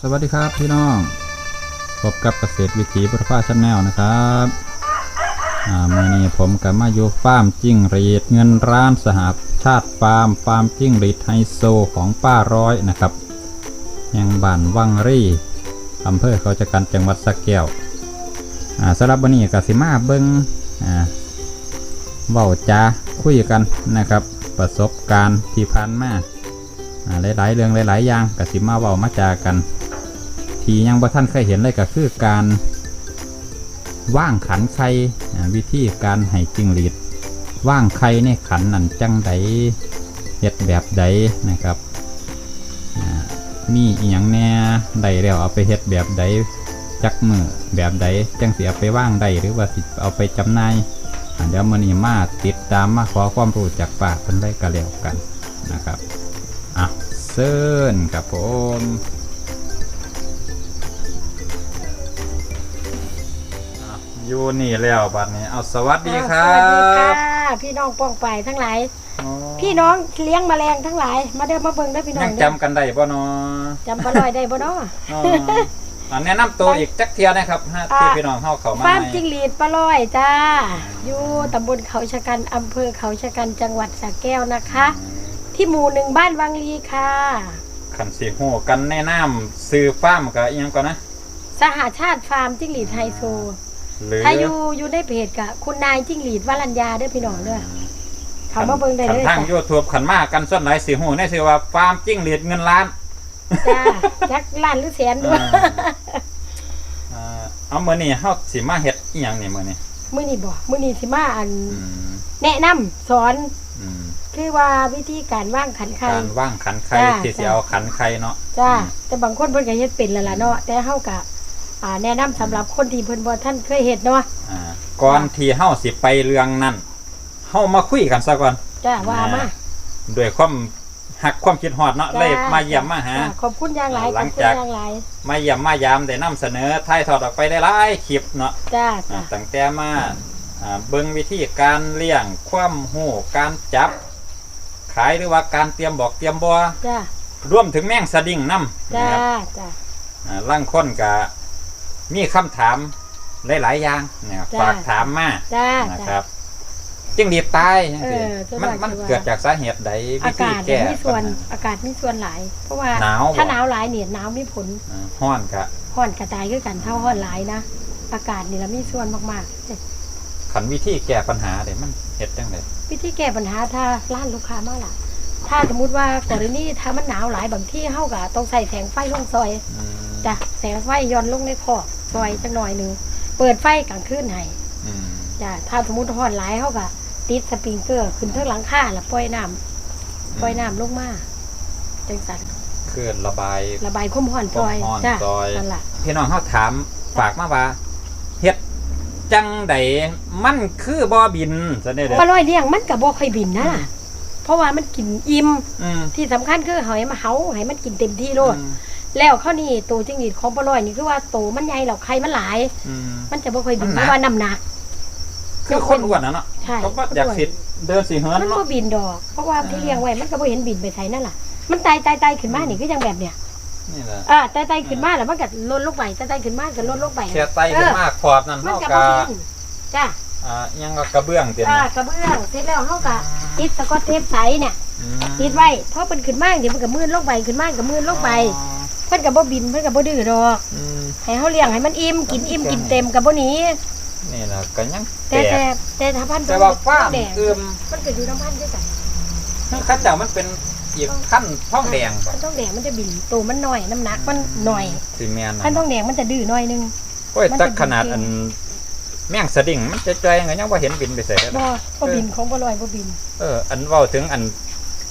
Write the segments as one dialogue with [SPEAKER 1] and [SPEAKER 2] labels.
[SPEAKER 1] สวัสดีครับพี่น้อง พบกับเกษตรวิถีพุทธภาชแนลนะครับอ่ามื่อนี้ผมกับมาอยู่ฟาร์มจิ้งหรีดเงินร้านสหชาติฟาร์มฟาร์มจิ้งหรีดไฮโซของป้าร้อยนะครับ ยังบ้านวังรี่อำเภอเขาจะกันจังหวัดสะแก้วอ่าสำหรับวันนี้กสิมาเบิงอ่าเว้าจาคุยกันนะครับ ประสบการณ์ที่ผ่านมาอ่าหลายๆเรื่องหลาย ๆ อย่างกสิมาเว้ามาจากัน ทียังบ่ท่านเคยเห็นเลยก็คือการว่างขันไข่วิธีการให้จิงหรีดว่างไข่ในขันนั่นจังใดเฮ็ดแบบใดนะครับมีอีหยังแน่ใดแล้วเอาไปเฮ็ดแบบใดจักมือแบบใดจังเสิเอาไปว่างได้หรือว่าสิเอาไปจำหน่ายเดี๋ยวมื้อนี้มาติดตามมาขอความรู้จากปากเพิ่นได้ก็แล้วกันนะครับอะเซิร์นครับผม อะอยู่นี่แล้วบัดนี้ เอาสวัสดีครั
[SPEAKER 2] สวัสดีค่ะ
[SPEAKER 1] บ
[SPEAKER 2] พี่น้องป้องไปทั้งหลาย
[SPEAKER 1] อ๋อ
[SPEAKER 2] พี่น้องเลี้ยงแมลงทั้งหลาย มาเดินมาเบิ่งได้อพี่น้อ
[SPEAKER 1] ยังง
[SPEAKER 2] เด้อ
[SPEAKER 1] จำกันได้บ่เนาะ
[SPEAKER 2] จำปลาลอยได้บ่เนาะ
[SPEAKER 1] อ๋ออันแนะนำตัวอีกจักเทียนะครับฮะที่พี่น้องเข้าเขามา
[SPEAKER 2] ฟาร์ม
[SPEAKER 1] ให้
[SPEAKER 2] จิ้งหรีดปลาลอยจ้า อยู่ตำบลเขาชะกันอำเภอเขาชะกันจังหวัดสระแก้วนะคะ ที่หมู่หนึ่งบ้านวังลีค่ะ
[SPEAKER 1] ขันสีหูกันแนะนำซื้อฟาร์มกับอีหยังก่อนนะ
[SPEAKER 2] สหชาติฟาร์มจิ้งหรีดไฮโซ
[SPEAKER 1] หรือ
[SPEAKER 2] ถ้าอยู่อยู่ในเพจกะคุณนายจิ้งหรีดวรัญญาเด้อพี่น้องเด้อเขามาเบิ่งได้
[SPEAKER 1] ขัน
[SPEAKER 2] เลย
[SPEAKER 1] ทาง
[SPEAKER 2] จ้ะ
[SPEAKER 1] ยูทูบขันมากกันส่วนหลายสีหูในชื่อว่าฟาร์มจิ้งหรีดเงินล้าน
[SPEAKER 2] จ้าจักล้านหรือแสนด้วย
[SPEAKER 1] อ่าเอามือนี่เฮาสิมาเฮ็ดอีหยังนี่มือนี่
[SPEAKER 2] มื้อนี้บ่มื้อนี้สิมาอัน
[SPEAKER 1] อืม
[SPEAKER 2] แนะนำสอน
[SPEAKER 1] อืม
[SPEAKER 2] คือว่าวิธีการว่างขันไข่
[SPEAKER 1] การว่างขันไข่
[SPEAKER 2] จ้า
[SPEAKER 1] ที่สิ
[SPEAKER 2] จ้า
[SPEAKER 1] เอาขันไข่เนาะ
[SPEAKER 2] จ้า
[SPEAKER 1] อืม
[SPEAKER 2] แต่บางคนเพิ่นก็เฮ็ดเป็นแล้วล่ะเนาะแต่เฮาก็ อ่าแนะนำสำหรับคนที่เพิ่นบ่ท่านเคยเฮ็ดเนาะ
[SPEAKER 1] อ่าก่อนที่เฮาสิไปเรื่องนั้นเฮามาคุยกันซะก่อน
[SPEAKER 2] จ้าว่ามา
[SPEAKER 1] ด้วยความหักความคิดฮอดเนาะ
[SPEAKER 2] จ้
[SPEAKER 1] เลยมาเยี่ยมมาหา
[SPEAKER 2] จ้ขอบคุณอย่างหลายข
[SPEAKER 1] หลั
[SPEAKER 2] อบ
[SPEAKER 1] ง
[SPEAKER 2] คุณ
[SPEAKER 1] จาก
[SPEAKER 2] อย่างหลาย
[SPEAKER 1] มาเยี่ยมมายามได้นำเสนอถ่ายทอดออกไปได้หลายคลิปเนาะ
[SPEAKER 2] จ้า
[SPEAKER 1] อ่า
[SPEAKER 2] จ้า
[SPEAKER 1] ตั้งแต่มาอ่าเบิ่งวิธีการเลี้ยงความหูการจับ ขายหรือว่าการเตรียมบอกเตรียมบ่
[SPEAKER 2] จ้าร
[SPEAKER 1] วมถึงแมงสะดิ่งนํนะ
[SPEAKER 2] จ้า
[SPEAKER 1] ครับ
[SPEAKER 2] จ้า
[SPEAKER 1] อ่าล่างคนก็ มีคำถามหลายๆอย่างนะครับ
[SPEAKER 2] จ้า
[SPEAKER 1] ฝากถามมา
[SPEAKER 2] จ้า
[SPEAKER 1] นะค
[SPEAKER 2] จ้า
[SPEAKER 1] รับจึงดีตายจังซี่
[SPEAKER 2] เออจะ
[SPEAKER 1] มัน
[SPEAKER 2] ว่า
[SPEAKER 1] มัน
[SPEAKER 2] จะว่า
[SPEAKER 1] เกิดจากสาเหตุใดวิ
[SPEAKER 2] อา
[SPEAKER 1] ธี
[SPEAKER 2] กาศ
[SPEAKER 1] แก้
[SPEAKER 2] มีส่วน
[SPEAKER 1] ปัญหา
[SPEAKER 2] อากาศมีส่วนหลาย เพราะว่า
[SPEAKER 1] หนาวบ่
[SPEAKER 2] ถ้าหนาวหลายเนี่ยหนาวมีผล
[SPEAKER 1] อ่าฮ้อนก็
[SPEAKER 2] ร้อนกระจายคือกันเท่าร้อนหลายนะอากาศนี่ละมีส่วนมากๆ
[SPEAKER 1] ขันวิธีแก้ปัญหาเด้มันเฮ็ดจังได
[SPEAKER 2] วิธีแก้ปัญหาถ้าร้านลูกค้ามากล่ะ ถ้าสมมติว่ากรณีถ้ามันหนาวหลายบางที่เฮาก็ต้องใส่แสงไฟลงซอย
[SPEAKER 1] อืม
[SPEAKER 2] จ้ะแสงไฟย้อนลงในคอกซอยจักหน่อยหนึงเปิดไฟกลางคืนให้
[SPEAKER 1] อืม
[SPEAKER 2] จ้ะถ้าสมมติร้อนหลายเฮาก็ติดสปริงเกอร์ขึ้นเทิงหลังคาแล้วปล่อยน้ำปล่อยน้ำลงมาจังสัน
[SPEAKER 1] คือระบาย
[SPEAKER 2] ระบายความร้อนซอย
[SPEAKER 1] ความร้อน
[SPEAKER 2] จ้ะ
[SPEAKER 1] ซอย
[SPEAKER 2] นั่นล่ะ
[SPEAKER 1] พี่น้องเขาถามฝากมาว่าเฮ็ดจังใดมันคือบ่บินซะเด้อเด้
[SPEAKER 2] ปลา
[SPEAKER 1] อ
[SPEAKER 2] ลอยเลี้ยงมันก็บ่ค่อยบินนะ เพราะว่ามันกินอิ่ม
[SPEAKER 1] อืม
[SPEAKER 2] ที่สำคัญคือให้มาเฮาให้มันกินเต็มที่โลด
[SPEAKER 1] อืม
[SPEAKER 2] แล้วข้าวนี่ตัวจิ้งหรีดของปลาลอยนี่คือว่าโตมันใหญ่แล้วไข่มันหลาย
[SPEAKER 1] อืม
[SPEAKER 2] มันจะบ่ค่อยบิน
[SPEAKER 1] มันหนัก
[SPEAKER 2] เพราะว่าน้ำหนัก
[SPEAKER 1] คือคนอ้วนนะเนาะ
[SPEAKER 2] ใช่
[SPEAKER 1] เขาก็อยากสิเดินสิเหิน
[SPEAKER 2] มัน
[SPEAKER 1] เนาะ
[SPEAKER 2] บ่บินดอก เพราะว่าที่เลี้ยงไว้มันก็บ่เห็นบินไปไสนั่นล่ะ มันตายตายตายขึ้นมานี่คือจังแบบเนี้ย
[SPEAKER 1] นี่แหละ
[SPEAKER 2] อ่าตายตายขึ้นมาแล้วมันก็ลดลงไปตายตายขึ้นมาก็ลดลงไป
[SPEAKER 1] แค่ไตขึ้นมาขอบนั่น
[SPEAKER 2] มัน
[SPEAKER 1] เท่า
[SPEAKER 2] ก็
[SPEAKER 1] กั
[SPEAKER 2] บ่
[SPEAKER 1] บ
[SPEAKER 2] บินจ้ะ
[SPEAKER 1] อ่ายังก็กระเบื้องเต็ม
[SPEAKER 2] อ่ากระเบื้องเสร็จแล้วเฮาก็ติดสกอตเทปใสเนี่ย
[SPEAKER 1] อืม
[SPEAKER 2] ติดไว้พอเพิ่นขึ้นมาเดี๋ยวมันก็มืดลงไปขึ้นมาก็มืดลงไปเพิ่นก็บ่บินเพิ่นก็บ่ดื้อดอก
[SPEAKER 1] อืม
[SPEAKER 2] ให้เฮาเลี้ยงให้มันอิ่มกินอิ่มกินเต็มก็บ่หนี
[SPEAKER 1] นี่แหละก็ยังแป
[SPEAKER 2] แต่
[SPEAKER 1] ล
[SPEAKER 2] แต่
[SPEAKER 1] ก
[SPEAKER 2] แต่ถ้าพันธุ์
[SPEAKER 1] แต่ว่าฟ้า
[SPEAKER 2] แดง
[SPEAKER 1] เอืม
[SPEAKER 2] มันก็อยู่น้ำพันธุ์ด้วยกัน
[SPEAKER 1] ข้าเจ้ามันเป็นอีกขั้นท้องแดง
[SPEAKER 2] พันธุ์ทองแดงมันจะบินตัวมันหน่อยน้ำหนักมันหน่อย
[SPEAKER 1] สิแมน
[SPEAKER 2] พันธุ์ทองแดงมันจะดื้อหน่อยนึง
[SPEAKER 1] โอ้ย
[SPEAKER 2] มันจะ
[SPEAKER 1] แต่ขนาด
[SPEAKER 2] บินเก่ง
[SPEAKER 1] อัน แม่งสะดิ่งมันจะจอยๆก็ยังว่าเห็นบินไปใส่ได้
[SPEAKER 2] บ่บ่บินของบ่ลอยบ่บิน
[SPEAKER 1] เอออันเว้าถึงอัน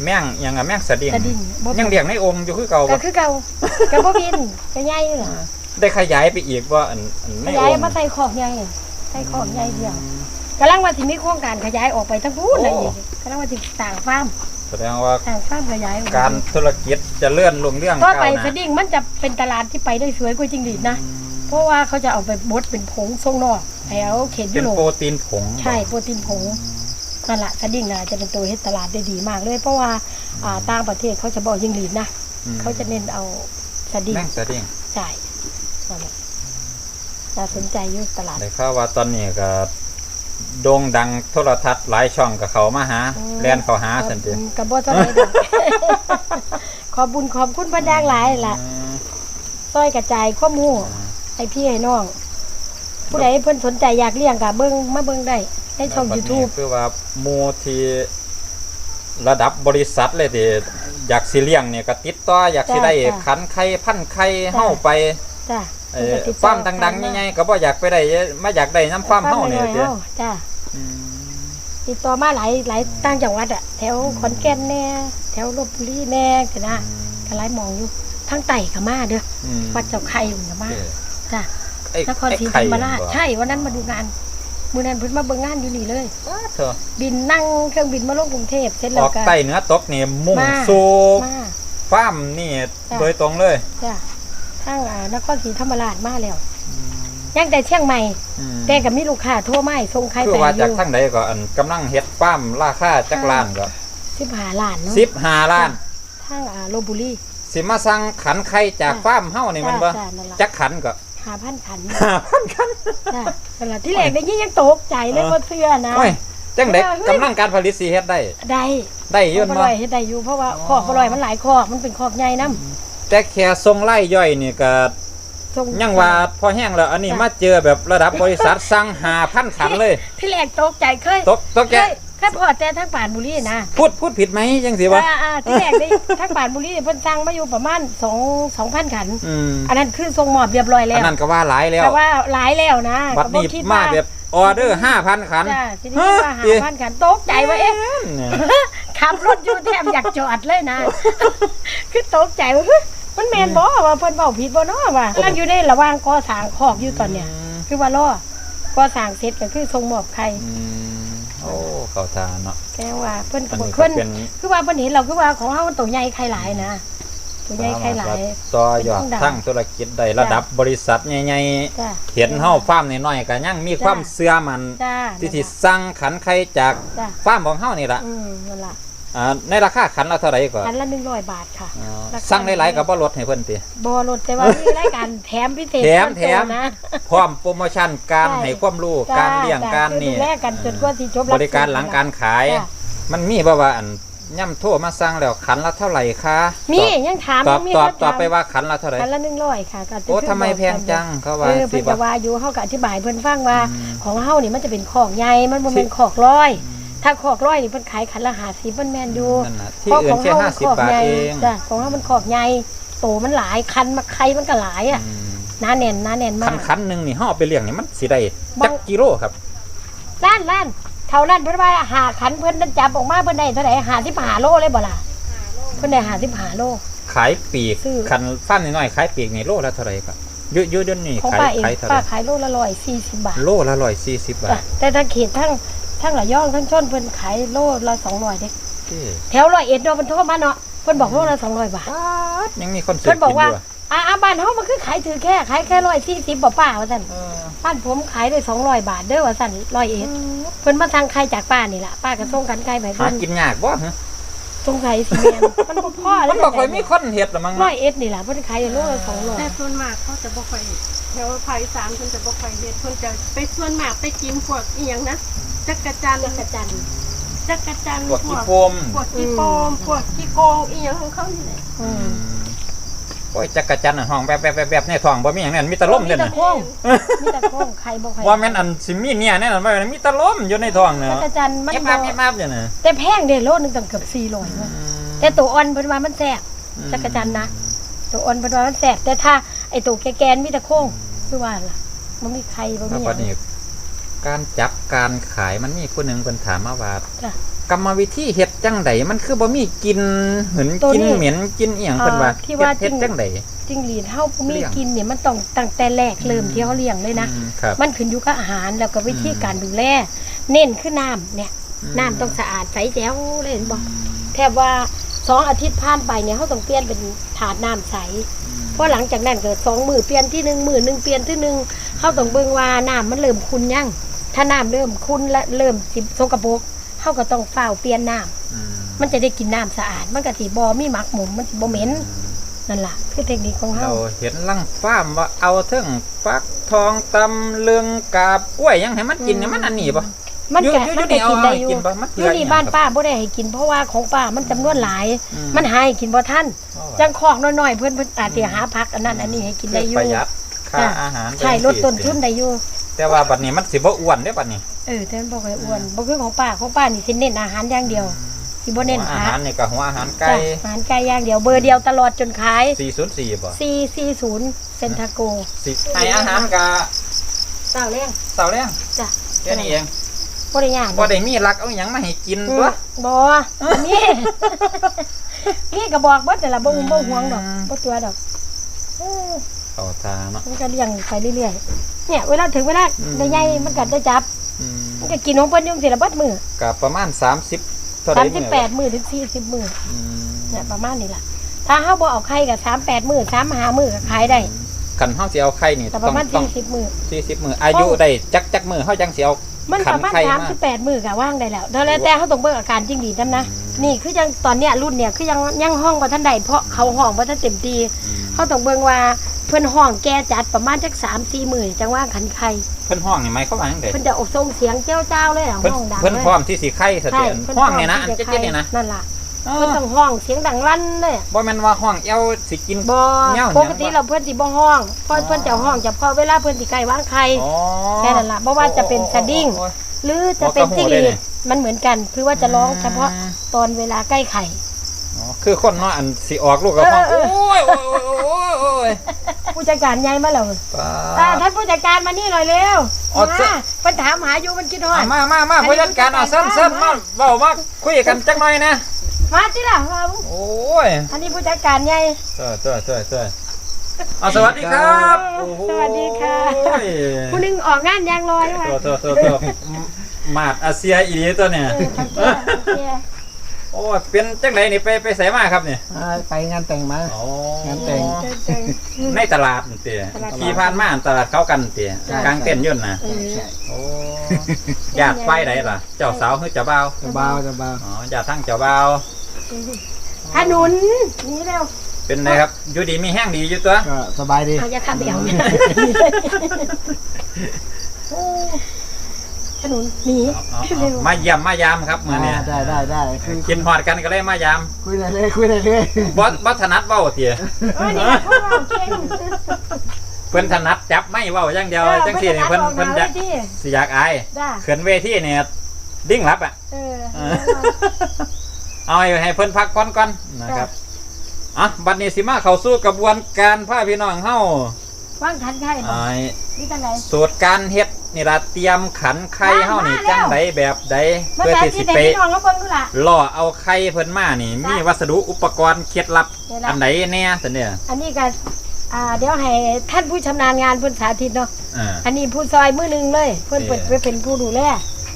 [SPEAKER 1] แม่งยังอะแม่งสะดิ่ง
[SPEAKER 2] กระดิ่งบ่บิ
[SPEAKER 1] ยัง
[SPEAKER 2] น
[SPEAKER 1] เลี้ยงในองค์อยู่คือเก่า
[SPEAKER 2] ก็
[SPEAKER 1] บ่
[SPEAKER 2] คือเก่าก็บ่บินก็ใหญ่เหรอ
[SPEAKER 1] ได้ขยายไปอีกว่าอันอันใน
[SPEAKER 2] ข
[SPEAKER 1] อยา
[SPEAKER 2] ย
[SPEAKER 1] งค์
[SPEAKER 2] มาใส่ขอกใหญ่ใส่ขอกใหญ่เดียวกำลังว่าสิมีโครงการขยายออกไปทั้งพูนเลยอีกกำลังว่าสิสร้างฟาร์ม
[SPEAKER 1] แสดงว่า
[SPEAKER 2] สร้างฟาร์มขยายออกไป
[SPEAKER 1] การธุรกิจจะเลื่อนลงเรื่อง
[SPEAKER 2] ต่อไป
[SPEAKER 1] ก้าวห
[SPEAKER 2] ส
[SPEAKER 1] น้า
[SPEAKER 2] ดิ้งมันจะเป็นตลาดที่ไปได้สวยกว่าจริงดีดนะเพ ราะว่าเขาจะเอาไปบดเป็นผงทรงนอกแล้วเขต
[SPEAKER 1] เป็
[SPEAKER 2] ยุ
[SPEAKER 1] น
[SPEAKER 2] โรป
[SPEAKER 1] โปรตีนผง
[SPEAKER 2] ใช่โปรตีนผงนั่นแหละสดิ้งนะจะเป็นตัวเฮ็ดตลาดได้ดีมากเลย เพราะว่าอ่าต่างประเทศเขาจะบอกยิงหลีดนะ
[SPEAKER 1] อืม
[SPEAKER 2] เขาจะเน้นเอาสสดิ้ง
[SPEAKER 1] แม่งสดิ้ง
[SPEAKER 2] ใช่นั่นแหละน่าสนใจอยู่ตลาด
[SPEAKER 1] ได้ข่าวว่าตอนนี้ก็โด่งดังโทรทัศน์หลายช่องกับเขามาหา
[SPEAKER 2] อืม
[SPEAKER 1] แล่นเขาหาสันติ
[SPEAKER 2] กระโบเท่าไหร่ดอก ขอบุญขอบคุณพระยางหลายล่ะ
[SPEAKER 1] อืม
[SPEAKER 2] ซอยกระจายข้อมูล ให้พี่ให้น้อง ผู้ใดเพิ่นสนใจอยากเลี้ยงก็เบิ่งมาเบิ่งได้ในช่อง
[SPEAKER 1] บัดนี้
[SPEAKER 2] YouTube
[SPEAKER 1] คือว่าหมูที่ระดับบริษัทเลยที่อยากสิเลี้ยงเนี่ยก็ติดต่ออยากสิได้
[SPEAKER 2] จ้ะ
[SPEAKER 1] ขันไข่พันไข่
[SPEAKER 2] จ้ะ
[SPEAKER 1] เฮาไป
[SPEAKER 2] จ้ะ
[SPEAKER 1] เอ่อ
[SPEAKER 2] เพิ่นก็ติ
[SPEAKER 1] ฟาร์มดังๆใหญ่ๆก็บ่อยากไปได้มาอยากได้น้ำฟาร์มเฮาเนี่ย
[SPEAKER 2] ฟร์ม
[SPEAKER 1] เด้
[SPEAKER 2] น้อยๆเฮาจ้ะ
[SPEAKER 1] อืม
[SPEAKER 2] ติดต่อมาหลายหลายต่างจังหวัดอะแถวขอนแก่นแน่แถวลบบุรีแน่ก็นะก็หลายหมองอยู่ทั้งไต่ก็มาเด้อ
[SPEAKER 1] อืม
[SPEAKER 2] วัดเจ้าไข่ก็มา
[SPEAKER 1] เออ
[SPEAKER 2] จ้ะ
[SPEAKER 1] ไอ้
[SPEAKER 2] นครศรีธ
[SPEAKER 1] ไข่
[SPEAKER 2] รรมราช
[SPEAKER 1] บ่
[SPEAKER 2] ใช่วันนั้นมาดูงานมื้อนั้นเพิ่นมาเบิ่งงานอยู่นี่เลย
[SPEAKER 1] เถอะ
[SPEAKER 2] บินนั่งเครื่องบินมาลงกรุงเทพเสร็จ
[SPEAKER 1] อ
[SPEAKER 2] แล้
[SPEAKER 1] อ
[SPEAKER 2] ว
[SPEAKER 1] ก
[SPEAKER 2] ก็
[SPEAKER 1] ใต้เหนือตกนี่มุ่ง
[SPEAKER 2] มา
[SPEAKER 1] สู่
[SPEAKER 2] มา
[SPEAKER 1] ฟาร์มนี่
[SPEAKER 2] จ้ะ
[SPEAKER 1] โดยตรงเลย
[SPEAKER 2] จ้ะทางอ่านครศรีธรรมราชมาแล้วยังแต่เชียงใหม่
[SPEAKER 1] อืม
[SPEAKER 2] แต่ก็มีลูกค้าโทรมาให้ส่งไข่
[SPEAKER 1] คื
[SPEAKER 2] ไป
[SPEAKER 1] อว่า
[SPEAKER 2] อ
[SPEAKER 1] จาก
[SPEAKER 2] ยู่
[SPEAKER 1] ทางใดก็อันกำลังเฮ็ดฟาร์มราคาจักล้านก็
[SPEAKER 2] 15ล้านเนาะ
[SPEAKER 1] 15ล้าน
[SPEAKER 2] ทางอ่าลบบุรี
[SPEAKER 1] สิมาสั่งขันไข่จาก
[SPEAKER 2] จ้ะ
[SPEAKER 1] ฟาร์มเฮานี่มันบ่
[SPEAKER 2] จ้ะนั่น ล่ะ
[SPEAKER 1] จักขันก็
[SPEAKER 2] 5,000ขัน
[SPEAKER 1] 5,000ขัน
[SPEAKER 2] จ้ะนั่นล่ะที่แรกได้ยินยังตกใจเลย
[SPEAKER 1] เออ
[SPEAKER 2] บ่เชื่อนะ
[SPEAKER 1] โอ้ยจังได๋
[SPEAKER 2] เฮ้ย
[SPEAKER 1] กำลังการผลิตสิเฮ็ดได้
[SPEAKER 2] ได้
[SPEAKER 1] ได้อยืน
[SPEAKER 2] บ่
[SPEAKER 1] บ่
[SPEAKER 2] ลอยเฮ็ดได้อยู่เพราะว่าคอกบ่ลอยมันหลายคอกมันเป็นคอกใหญ่นํ
[SPEAKER 1] แต่แค่ทรงไล่ย่อยนี่ก็
[SPEAKER 2] ส่ง
[SPEAKER 1] ยังว่าพอแห้งแล้วอันนี้
[SPEAKER 2] จ้ะ
[SPEAKER 1] มาเจอแบบระดับบริษัทสั่ง5,000ขันเลย
[SPEAKER 2] ที่แรกตกใจเคย
[SPEAKER 1] ตกตก
[SPEAKER 2] เค
[SPEAKER 1] แก
[SPEAKER 2] ยเคย พอแต่ทางป่านบุรีนะ
[SPEAKER 1] พูดพูดผิดไหมจังสิวะ
[SPEAKER 2] อ่าอ่าที่แรกได้ทางป่านบุรีเพิ่นสั่งมาอยู่ประมาณ2 2,000ขัน
[SPEAKER 1] อืม
[SPEAKER 2] อันนั้นคือส่งมอบเรียบร้อยแล้
[SPEAKER 1] อัน
[SPEAKER 2] ว
[SPEAKER 1] นั้นก็ว่าหลายแล้ว
[SPEAKER 2] แต่ว่าหลายแล้วนะ
[SPEAKER 1] บัด
[SPEAKER 2] ก็
[SPEAKER 1] นี้
[SPEAKER 2] คิด
[SPEAKER 1] มา
[SPEAKER 2] ว่า
[SPEAKER 1] แบบออเดอร์5,000ขัน
[SPEAKER 2] จ้าทีนี้ว่าหา
[SPEAKER 1] เอ๊ะ
[SPEAKER 2] พันขันตกใจว่าเอ๊ะ
[SPEAKER 1] เนี่ย
[SPEAKER 2] ขับรถอยู่แทบอยากจอดเลยนะ คือตกใจว่าเฮ้ยมันแมนบ่ว่าเพิ่นเว้าผิดบ่เนาะว่าเราอยู่ในระหว่างก่อสร้างคอกอยู่ตอนเนี้ย คือว่ารอก่อสร้างเสร็จก็คือส่งมอบใคร
[SPEAKER 1] อืม โอ้เข้าทางเนาะ
[SPEAKER 2] แกว่าเพิ่นก็
[SPEAKER 1] อัน
[SPEAKER 2] บอก
[SPEAKER 1] นี้ก็
[SPEAKER 2] เพิ่น
[SPEAKER 1] เป็น
[SPEAKER 2] คือว่าเพิ่นเห็นเราคือว่าของเฮามันตัวใหญ่ไข่หลายนะตัวใหญ่ไข่หลาย
[SPEAKER 1] ต่อยอดทั้งธุรกิจได้ระดับบริษัทใหญ่
[SPEAKER 2] จ้า
[SPEAKER 1] ๆเห็นเฮาฟาร์มน้อยๆก็ยังมีความเชื่อมัน
[SPEAKER 2] จ้า
[SPEAKER 1] ที่สิสั่งขันไข่จาก
[SPEAKER 2] จ้า
[SPEAKER 1] ฟาร์มของเฮานี่ล่ะ
[SPEAKER 2] อืมนั่นล่ะ
[SPEAKER 1] อ่าในราคาขันละเท่าไหร่ก็
[SPEAKER 2] คันละ100บาทค่ะ
[SPEAKER 1] อ๋อ
[SPEAKER 2] ราคา
[SPEAKER 1] สั่งหลายๆก็บ่ลดให้เพิ่นติ
[SPEAKER 2] บ่ลดแต่ว่ามีรายการแถมพิเศษ
[SPEAKER 1] แถม
[SPEAKER 2] ส่วน
[SPEAKER 1] แถ
[SPEAKER 2] ตัว
[SPEAKER 1] ม
[SPEAKER 2] นะ
[SPEAKER 1] พร้อมโปรโมชั่นการ
[SPEAKER 2] ใช่
[SPEAKER 1] ให้ความรู้
[SPEAKER 2] จ้
[SPEAKER 1] การเลี้ยง
[SPEAKER 2] จ้
[SPEAKER 1] การ
[SPEAKER 2] คือ
[SPEAKER 1] นี่
[SPEAKER 2] ดูแลกันจนกว่าสิจบ บ
[SPEAKER 1] ริการหลังการขาย
[SPEAKER 2] จ้ะ
[SPEAKER 1] มันมีบ่ว่าอันย่ำโทรมาสั่งแล้วขันละเท่าไหร่คะ
[SPEAKER 2] มียังถาม
[SPEAKER 1] ตอบ
[SPEAKER 2] มี
[SPEAKER 1] ตอบ
[SPEAKER 2] เขา
[SPEAKER 1] ตอบ
[SPEAKER 2] ถาม
[SPEAKER 1] ไปว่าขันละเท่าไหร่
[SPEAKER 2] คันละหนึ่งร้อยค่ะก็จะ
[SPEAKER 1] โอ้
[SPEAKER 2] ขึ้น
[SPEAKER 1] ทำไม
[SPEAKER 2] บอก
[SPEAKER 1] แพงจังเขาว่า
[SPEAKER 2] เออ
[SPEAKER 1] สิ
[SPEAKER 2] เพิ่น
[SPEAKER 1] บ่
[SPEAKER 2] จะว่าอยู่เขาก็อธิบายเพิ่นฟังว่า
[SPEAKER 1] อืม
[SPEAKER 2] ของเฮานี่มันจะเป็นขอกใหญ่มันบ่แม่นขอกร้อย ถ้าขอกร้อยนี่เพิ่นขายคันละ50มันแม่นอยู่
[SPEAKER 1] นั่นน่ะที่อื่นแค่
[SPEAKER 2] ข
[SPEAKER 1] ห้า
[SPEAKER 2] มั
[SPEAKER 1] สิบ
[SPEAKER 2] ขก
[SPEAKER 1] บาท
[SPEAKER 2] ใหญ่
[SPEAKER 1] เอง
[SPEAKER 2] จ้ะของเฮามันขอกใหญ่โตมันหลายคันมาไข่มันก็หลายอะ
[SPEAKER 1] อืม
[SPEAKER 2] หน้าแน่นหน้าแน่นมา
[SPEAKER 1] คั
[SPEAKER 2] ก
[SPEAKER 1] นคันหนึ่งนี่ห่อไปเลี้ยงนี่มันสิได้
[SPEAKER 2] บาง
[SPEAKER 1] จักกิโลครับ
[SPEAKER 2] ล้านล้านเท่านั้นเพิ่นว่าหาคันเพิ่นนั้นจับออกมาเพิ่นได้เท่าไหร่55โลเลยบ่ล่ะเพิ่นได้55โล
[SPEAKER 1] ขายปีก
[SPEAKER 2] ซื้อ
[SPEAKER 1] คันฟ้าร์มน้อยๆขายปีกนี่โลละเท่าไหร่ครับอยุ่ยเดือนนี้
[SPEAKER 2] ของ
[SPEAKER 1] ขาย
[SPEAKER 2] ป้าเอง
[SPEAKER 1] ขายเท่าไห
[SPEAKER 2] ป้า
[SPEAKER 1] ร่
[SPEAKER 2] ขายโลละ140บาท
[SPEAKER 1] โลละร้อยสี่สิบบา
[SPEAKER 2] จ้ะ
[SPEAKER 1] ท
[SPEAKER 2] แต่ถ้าเขตทั้ง ทั้งระยองทั้งชนเพิ่นขายโลละสองร้อยเด้
[SPEAKER 1] ที่
[SPEAKER 2] แถวร้อยเอ็ดเนาะเพิ่นโทรมาเนาะเพิ่นบอกโลละสองร้อยบาท
[SPEAKER 1] ยังมีคนซื้
[SPEAKER 2] เพิ่นบอก
[SPEAKER 1] กิน
[SPEAKER 2] ว่า
[SPEAKER 1] อยู่อะ
[SPEAKER 2] อ่าอ่าบ้านเฮามันคือขายถือแค่ขายแค่ร้อยสี่สิบบ่ป้าว่าซั่น
[SPEAKER 1] เออ
[SPEAKER 2] บ้านผมขายได้สองร้อยบาทเด้อว่าซั่นร้อยเอ็ดเพิ่นมาสั่งไข่จากป้านี่ล่ะป้าก็ส่งกันไข่ไป
[SPEAKER 1] หา
[SPEAKER 2] เพิ่น
[SPEAKER 1] กินยากบ่ฮะ
[SPEAKER 2] ส่งไข่สิแม่นมันบ่พอเล
[SPEAKER 1] มั
[SPEAKER 2] ย
[SPEAKER 1] นบ่ค่อยมีคนเฮ็ดหรอกมั้ง
[SPEAKER 2] ร้อ
[SPEAKER 1] เนาะ
[SPEAKER 2] ยเอ็ดนี่ล่ะเพิ่นขายได้โลละสองร้อย
[SPEAKER 3] แต่ส่วนมากเขาจะบ่ค่อยแถวภาคอีสานเพิ่นจะบ่ค่อยเฮ็ดเพิ่นจะไปส่วนมากไปกินพวกอีหยังนะจักรจันทร์
[SPEAKER 2] จักรจันทร์
[SPEAKER 3] จักรจันทร์
[SPEAKER 1] พวกขี้โฟม
[SPEAKER 3] พวกขี้โปมพวกขี้โกงอีหยังของเขานี่แหละ
[SPEAKER 2] อืม
[SPEAKER 1] โอ้ยจักรจันทร์น่ะห้องแวบๆๆๆในท้องบ่มีหยังนั่นมีแตะล่มเด้อ
[SPEAKER 2] มี
[SPEAKER 1] น่ะ
[SPEAKER 2] แต่โค้งมีแต่โค้งไข่บ่ค่อย
[SPEAKER 1] ว่าแม่นอันสิมีเนี่ยแน่นอนว่ามีแตะล่มอยู่ในท้องเนาะ
[SPEAKER 2] จักรจันทร์มัน
[SPEAKER 1] เก็บ
[SPEAKER 2] บ่
[SPEAKER 1] มาเก็บมาอยู่น่ะ
[SPEAKER 2] แต่แพงเด้โลนึงตั้งเกือบ400นะแต่ตัวอ่อนเพิ่นว่ามันแซ่บ จักรจันทร์นะ ตัวอ่อนเป็นว่ามันแสบแต่ถ้าไอตัวแกนๆมีแต่โค้งคือว่าล่ะมันมีใครบ่
[SPEAKER 1] แล้ว
[SPEAKER 2] มีห
[SPEAKER 1] ก็
[SPEAKER 2] ยัง
[SPEAKER 1] นี่ การจับการขายมันมีผู้หนึงเพิ่นถามมาว่า
[SPEAKER 2] จ้ะ
[SPEAKER 1] กรรมวิธีเฮ็ดจังไดมันคือบ่มีกลินหืน
[SPEAKER 2] ตัว
[SPEAKER 1] กิน
[SPEAKER 2] นี้
[SPEAKER 1] เหม็นกินอีหยังเพิ่นว่า
[SPEAKER 2] อ่าที่ว่า
[SPEAKER 1] เฮ็ด
[SPEAKER 2] จริง
[SPEAKER 1] จังได
[SPEAKER 2] จริงหลีดเฮาบ่มี
[SPEAKER 1] เลี้ยง
[SPEAKER 2] กินเนี่ยมันต้องตั้งแต่แรกเริ่มที่เฮาเลี้ยงเลยนะ
[SPEAKER 1] อืมครับ
[SPEAKER 2] มันขึ้นอยู่กับอาหารแล้วก็วิธี
[SPEAKER 1] อืม
[SPEAKER 2] การดูแล เน้นคือน้ำเนี่ย น้ำต้องสะอาดใสแจ๋วเลยเห็นบ่แทบว่าสองอาทิตย์ผ่านไปเนี่ยเฮาต้องเปลี่ยนเป็นถาดน้ำใส เพราะหลังจากนั้นเกิดสองมือเปลี่ยนที่หนึ่งมือหนึ่งเปลี่ยนที่หนึ่งเขาต้องเบิ่งว่าน้ำมันเริ่มขุ่นยัง ถ้าน้ำเริ่มขุ่นและเริ่มสิสกปรกเขาก็ต้องเฝ้าวเปลี่ยนน้ำ
[SPEAKER 1] อืม
[SPEAKER 2] มันจะได้กินน้ำสะอาด มันก็สิบ่มีหมักหมมมันสิบ่เหม็นนั่นล่ะคือเทคนิคของ
[SPEAKER 1] เรา
[SPEAKER 2] เฮา
[SPEAKER 1] เห็นลังฟ้ามว่าเอาเทิงฟักทองตำเลืองกาบกล้วยยังให้มันกินเนี่ยมันอันนี้ปะ
[SPEAKER 2] มัน
[SPEAKER 1] อยู่
[SPEAKER 2] ก็
[SPEAKER 1] อยู่
[SPEAKER 2] มันก็
[SPEAKER 1] นี่เอา
[SPEAKER 2] กินได้อยู่
[SPEAKER 1] ให้กินปะมัน
[SPEAKER 2] อ
[SPEAKER 1] เกลื
[SPEAKER 2] ยู่
[SPEAKER 1] อ
[SPEAKER 2] นี่
[SPEAKER 1] อีก
[SPEAKER 2] บ้าน
[SPEAKER 1] ครับ
[SPEAKER 2] ป้าบ่ได้ให้กินเพราะว่าของป้ามันจำนวนหลาย
[SPEAKER 1] อืม
[SPEAKER 2] มันหายกินบ่ทัน
[SPEAKER 1] โอ้ย
[SPEAKER 2] จังคอกน้อยๆเพิ่นเพิ่นอาจสิหาผักอันนั้นอันนี้ให้กินได้อยู่
[SPEAKER 1] ประหยัดค่า
[SPEAKER 2] จ้ะ
[SPEAKER 1] อาหารไป
[SPEAKER 2] ใช่ลดต้นทุนได้อยู่
[SPEAKER 1] แต่ว่าบัดนี้มันสิบ่อ้วนเด้บัดนี้
[SPEAKER 2] เออแต่มันบ่ค่อยอ้วนบ่คือของป้าของป้านี่สิเน้นอาหารอย่างเดียวสิบ่เน้น
[SPEAKER 1] อา
[SPEAKER 2] ผั
[SPEAKER 1] หากรนี่ก็หัวอาหารไก่
[SPEAKER 2] จ้ะอาหารไก่อย่างเดียวเบอร์เดียวตลอดจนขาย
[SPEAKER 1] 404บ่
[SPEAKER 2] 440เซนทาโก
[SPEAKER 1] สิให้อาหารกะ
[SPEAKER 2] เจ้าแรง
[SPEAKER 1] เสาแรง
[SPEAKER 2] จ้ะ
[SPEAKER 1] แค่นี้เอง
[SPEAKER 2] บ่ได้ยาก
[SPEAKER 1] บ่ได้มีรักเอาหยังมาให้กิน
[SPEAKER 2] อื
[SPEAKER 1] ตัว
[SPEAKER 2] มบ่มีมีก็บอกเบิดนั่นล่ะบ่บ่ห่วงดอกบ่ตัวดอกเออ
[SPEAKER 1] เข้าทางเนาะ
[SPEAKER 2] มันก็เลี้ยงไปเรื่อยๆเนี่ยเวลาถึงเวลา
[SPEAKER 1] อืม
[SPEAKER 2] ได้ใหญ่มันก็ได้จับ
[SPEAKER 1] อืม
[SPEAKER 2] มันก็กินของเพิ่นอยุ่จังสิละเบิดมือ
[SPEAKER 1] ก็ประมาณ 30เท่าใดมื้อ
[SPEAKER 2] 38มื้อถึง40มื้อ
[SPEAKER 1] อืม
[SPEAKER 2] เนี่ยประมาณนี้ล่ะ ถ้าเฮาบ่เอาไข่ก็38มื้อ35มื้อก็ขายได้
[SPEAKER 1] คันเฮาสิเอาไข่นี่
[SPEAKER 2] แต่ป
[SPEAKER 1] ต้อ
[SPEAKER 2] ระ
[SPEAKER 1] ง
[SPEAKER 2] มาณ
[SPEAKER 1] ต้อง
[SPEAKER 2] 40มื้อ
[SPEAKER 1] 40มื้ออายุได้จักจักมื้อเฮาจังสิเอา
[SPEAKER 2] มัน
[SPEAKER 1] ขั
[SPEAKER 2] ป
[SPEAKER 1] น
[SPEAKER 2] ระมาณ
[SPEAKER 1] ไข่มา
[SPEAKER 2] 38มื้อก็ว่างได้แล้วแล้วแต่เฮาต้องเบิ่งอาการจริงดีนํนะ
[SPEAKER 1] อืม
[SPEAKER 2] นี่คือยังตอนเนี้ยรุ่นเนี่ยคือยังยังห้องบ่ทันได้เพราะเขาห้องบ่ทันเต็มที่เฮาต้องเบิ่งว่า เพิ่นห้องแก่จัดประมาณจัก3-4มื้อจังว่างขันไข่
[SPEAKER 1] เพิ่นห้องนี่หมายความว่าจังได๋
[SPEAKER 2] เพิ่นจะออกส่งเสียงเจ้าเจ้าเลยอะ
[SPEAKER 1] เพิ่น
[SPEAKER 2] ห้องดัง
[SPEAKER 1] เพิ่น
[SPEAKER 2] เลย
[SPEAKER 1] พร้อมที่สิไข่เส
[SPEAKER 2] ใช่
[SPEAKER 1] ถียร
[SPEAKER 2] พิ่
[SPEAKER 1] ห้องนี่นะ
[SPEAKER 2] พ
[SPEAKER 1] อัน
[SPEAKER 2] ร้มที่
[SPEAKER 1] เจ๊ๆนี่นะ
[SPEAKER 2] นั่นล่ะเพิ่นต้องห้องเสียงดังลั่นเลย
[SPEAKER 1] บ่แม่นว่าห้องเอวสิกิน
[SPEAKER 2] บ่
[SPEAKER 1] เงี้ยว
[SPEAKER 2] ปกติเราเพิ่นสิบ่ห้องเพราะ
[SPEAKER 1] อ๋อ
[SPEAKER 2] เพิ่นจะห้องเฉพาะเวลาเพิ่นสิใกล้วางไข่
[SPEAKER 1] อ๋อ
[SPEAKER 2] แค่นั้นล่ะบ่ว่าจะเป็นสดิ้ง
[SPEAKER 1] โอ้ย
[SPEAKER 2] หรือจะเป็น
[SPEAKER 1] โอ้
[SPEAKER 2] จิ้ง
[SPEAKER 1] กระโห
[SPEAKER 2] ห
[SPEAKER 1] ได้
[SPEAKER 2] รี
[SPEAKER 1] เล
[SPEAKER 2] ด
[SPEAKER 1] ย
[SPEAKER 2] มันเหมือนกันคือว่าจะร้องเฉพาะตอนเวลาใกล้ไข่
[SPEAKER 1] อ๋อคือคนเนาะอันสิออกลูกกับห้อง
[SPEAKER 2] เอ
[SPEAKER 1] โอ้
[SPEAKER 2] อเออ
[SPEAKER 1] ยโอ้ยโอ้ยโอ้ย
[SPEAKER 2] ผู้จัดการใหญ่มาแล้ว
[SPEAKER 1] ปา
[SPEAKER 2] อ่า
[SPEAKER 1] ด
[SPEAKER 2] ท่านผู้จัดการมานี่หน่อยเร็ว
[SPEAKER 1] อ๋อ
[SPEAKER 2] มา
[SPEAKER 1] เจ้า
[SPEAKER 2] เพิ่นถามหาอยู่มันคิดฮอด
[SPEAKER 1] อะมามามา
[SPEAKER 2] อันนี้
[SPEAKER 1] ผู้จัดการอะ
[SPEAKER 2] ผู้จั
[SPEAKER 1] เส้น
[SPEAKER 2] ดการ
[SPEAKER 1] เส้นมาเว้ามาคุยกันจักหน่อยนะ
[SPEAKER 2] มาจิล่ะมา
[SPEAKER 1] โอ้ย
[SPEAKER 2] อันนี้ผู้จัดการใหญ่
[SPEAKER 1] เจ้ยเจ้ยเจ้ยเจ้ยอะสวัสดีครับโอ้โห
[SPEAKER 2] สวัสดีค่ะ
[SPEAKER 1] โอ้ย
[SPEAKER 2] ผู้หนึงออกงานยางลอยมา
[SPEAKER 1] ตัวตัวตัวตัวมาดอาเซียอีนี้ตัวเนี่ย
[SPEAKER 2] เออ
[SPEAKER 1] โอ้ยเป็นจังไหนนี่ไปไปใส่มาครับเนี่ย
[SPEAKER 4] อ่าไปงานแต่งมา
[SPEAKER 1] อ๋องา
[SPEAKER 4] นแต่ง
[SPEAKER 1] ในตลาดนี่เตี๋ย
[SPEAKER 2] ตลาด
[SPEAKER 1] ขี่ผ่านมาตลาดเขากันเตี๋ย
[SPEAKER 4] ใช่
[SPEAKER 1] กลางเต้นท์ยุ่นนะ
[SPEAKER 2] เออ
[SPEAKER 4] ใช่
[SPEAKER 1] โอ้ญาติไฟไหนล่ะ เจ้าสาวคือเจ้าบ่าว
[SPEAKER 4] จะเบาจะเบา
[SPEAKER 1] อ๋อญาติทั้งเจ้าบ่าว
[SPEAKER 2] ขนุนนี่เร็ว
[SPEAKER 1] เป็นไงครับอยู่ดีมีแห้งดีอยู่ตัว
[SPEAKER 4] ก็สบายดี
[SPEAKER 2] เอาอย่าขับเดี่ยวเนี่ยโอ้ ขนุนหนี
[SPEAKER 1] อ๋ออ๋อ
[SPEAKER 2] เร็ว
[SPEAKER 1] มาเยี่ยมมายามครับเมื่อนี้
[SPEAKER 4] อ่าได้ได้ได้คุย
[SPEAKER 1] กินหอดกันก็เลยมายาม
[SPEAKER 4] คุยได้เลยคุยได้เลย
[SPEAKER 1] บอสบอสถนัดเว้าเตี๋ย
[SPEAKER 2] เออนี่แหละเขาว่าเก่ง
[SPEAKER 1] เพิ่นถนัดจับไม่เว้าอย่างเดียวจังซี่นี่เพิ่นเพิ่นอยาก
[SPEAKER 2] ที่
[SPEAKER 1] สิอยากอาย
[SPEAKER 2] จ้า
[SPEAKER 1] เขินเวทีเนี่ยดิ้งรับอะ
[SPEAKER 2] เออ
[SPEAKER 1] เออ เอาให้ให้เพิ่นพักก่อนก่อนนะครับอะบัดนี้สิมาเข้าสู่กระบวนการพาพี่น้องเฮา
[SPEAKER 2] ว่างขันไข่บ่
[SPEAKER 1] ไอ้
[SPEAKER 2] นี่จังไง
[SPEAKER 1] สูตรการเฮ็ดนี่ล่ะเตรียมขันไข่เฮานี่
[SPEAKER 2] มาแล้ว
[SPEAKER 1] จังไดแบบใด
[SPEAKER 2] เมื่อ
[SPEAKER 1] เพื่อ
[SPEAKER 2] ไหร่
[SPEAKER 1] ที่
[SPEAKER 2] ที่
[SPEAKER 1] สิ
[SPEAKER 2] เด็ก
[SPEAKER 1] ไป
[SPEAKER 2] พี่น้องก็เบิ่งดูล่ะ
[SPEAKER 1] ล่อเอาไข่เพิ่นมานี่ มีวัสดุอุปกรณ์เคล็ดลับ
[SPEAKER 2] นี่ล่ะ
[SPEAKER 1] อันใดแน่ซั่นเนี่ย
[SPEAKER 2] อันนี้ก็อ่าเดี๋ยวให้ท่านผู้ชำนาญงานเพิ่นสาธิตเนาะ
[SPEAKER 1] อ่า
[SPEAKER 2] อันนี้ผู้ซอยมือหนึงเลย เพิ่นเปิด
[SPEAKER 1] เออ
[SPEAKER 2] ไปเป็นผู้ดูแล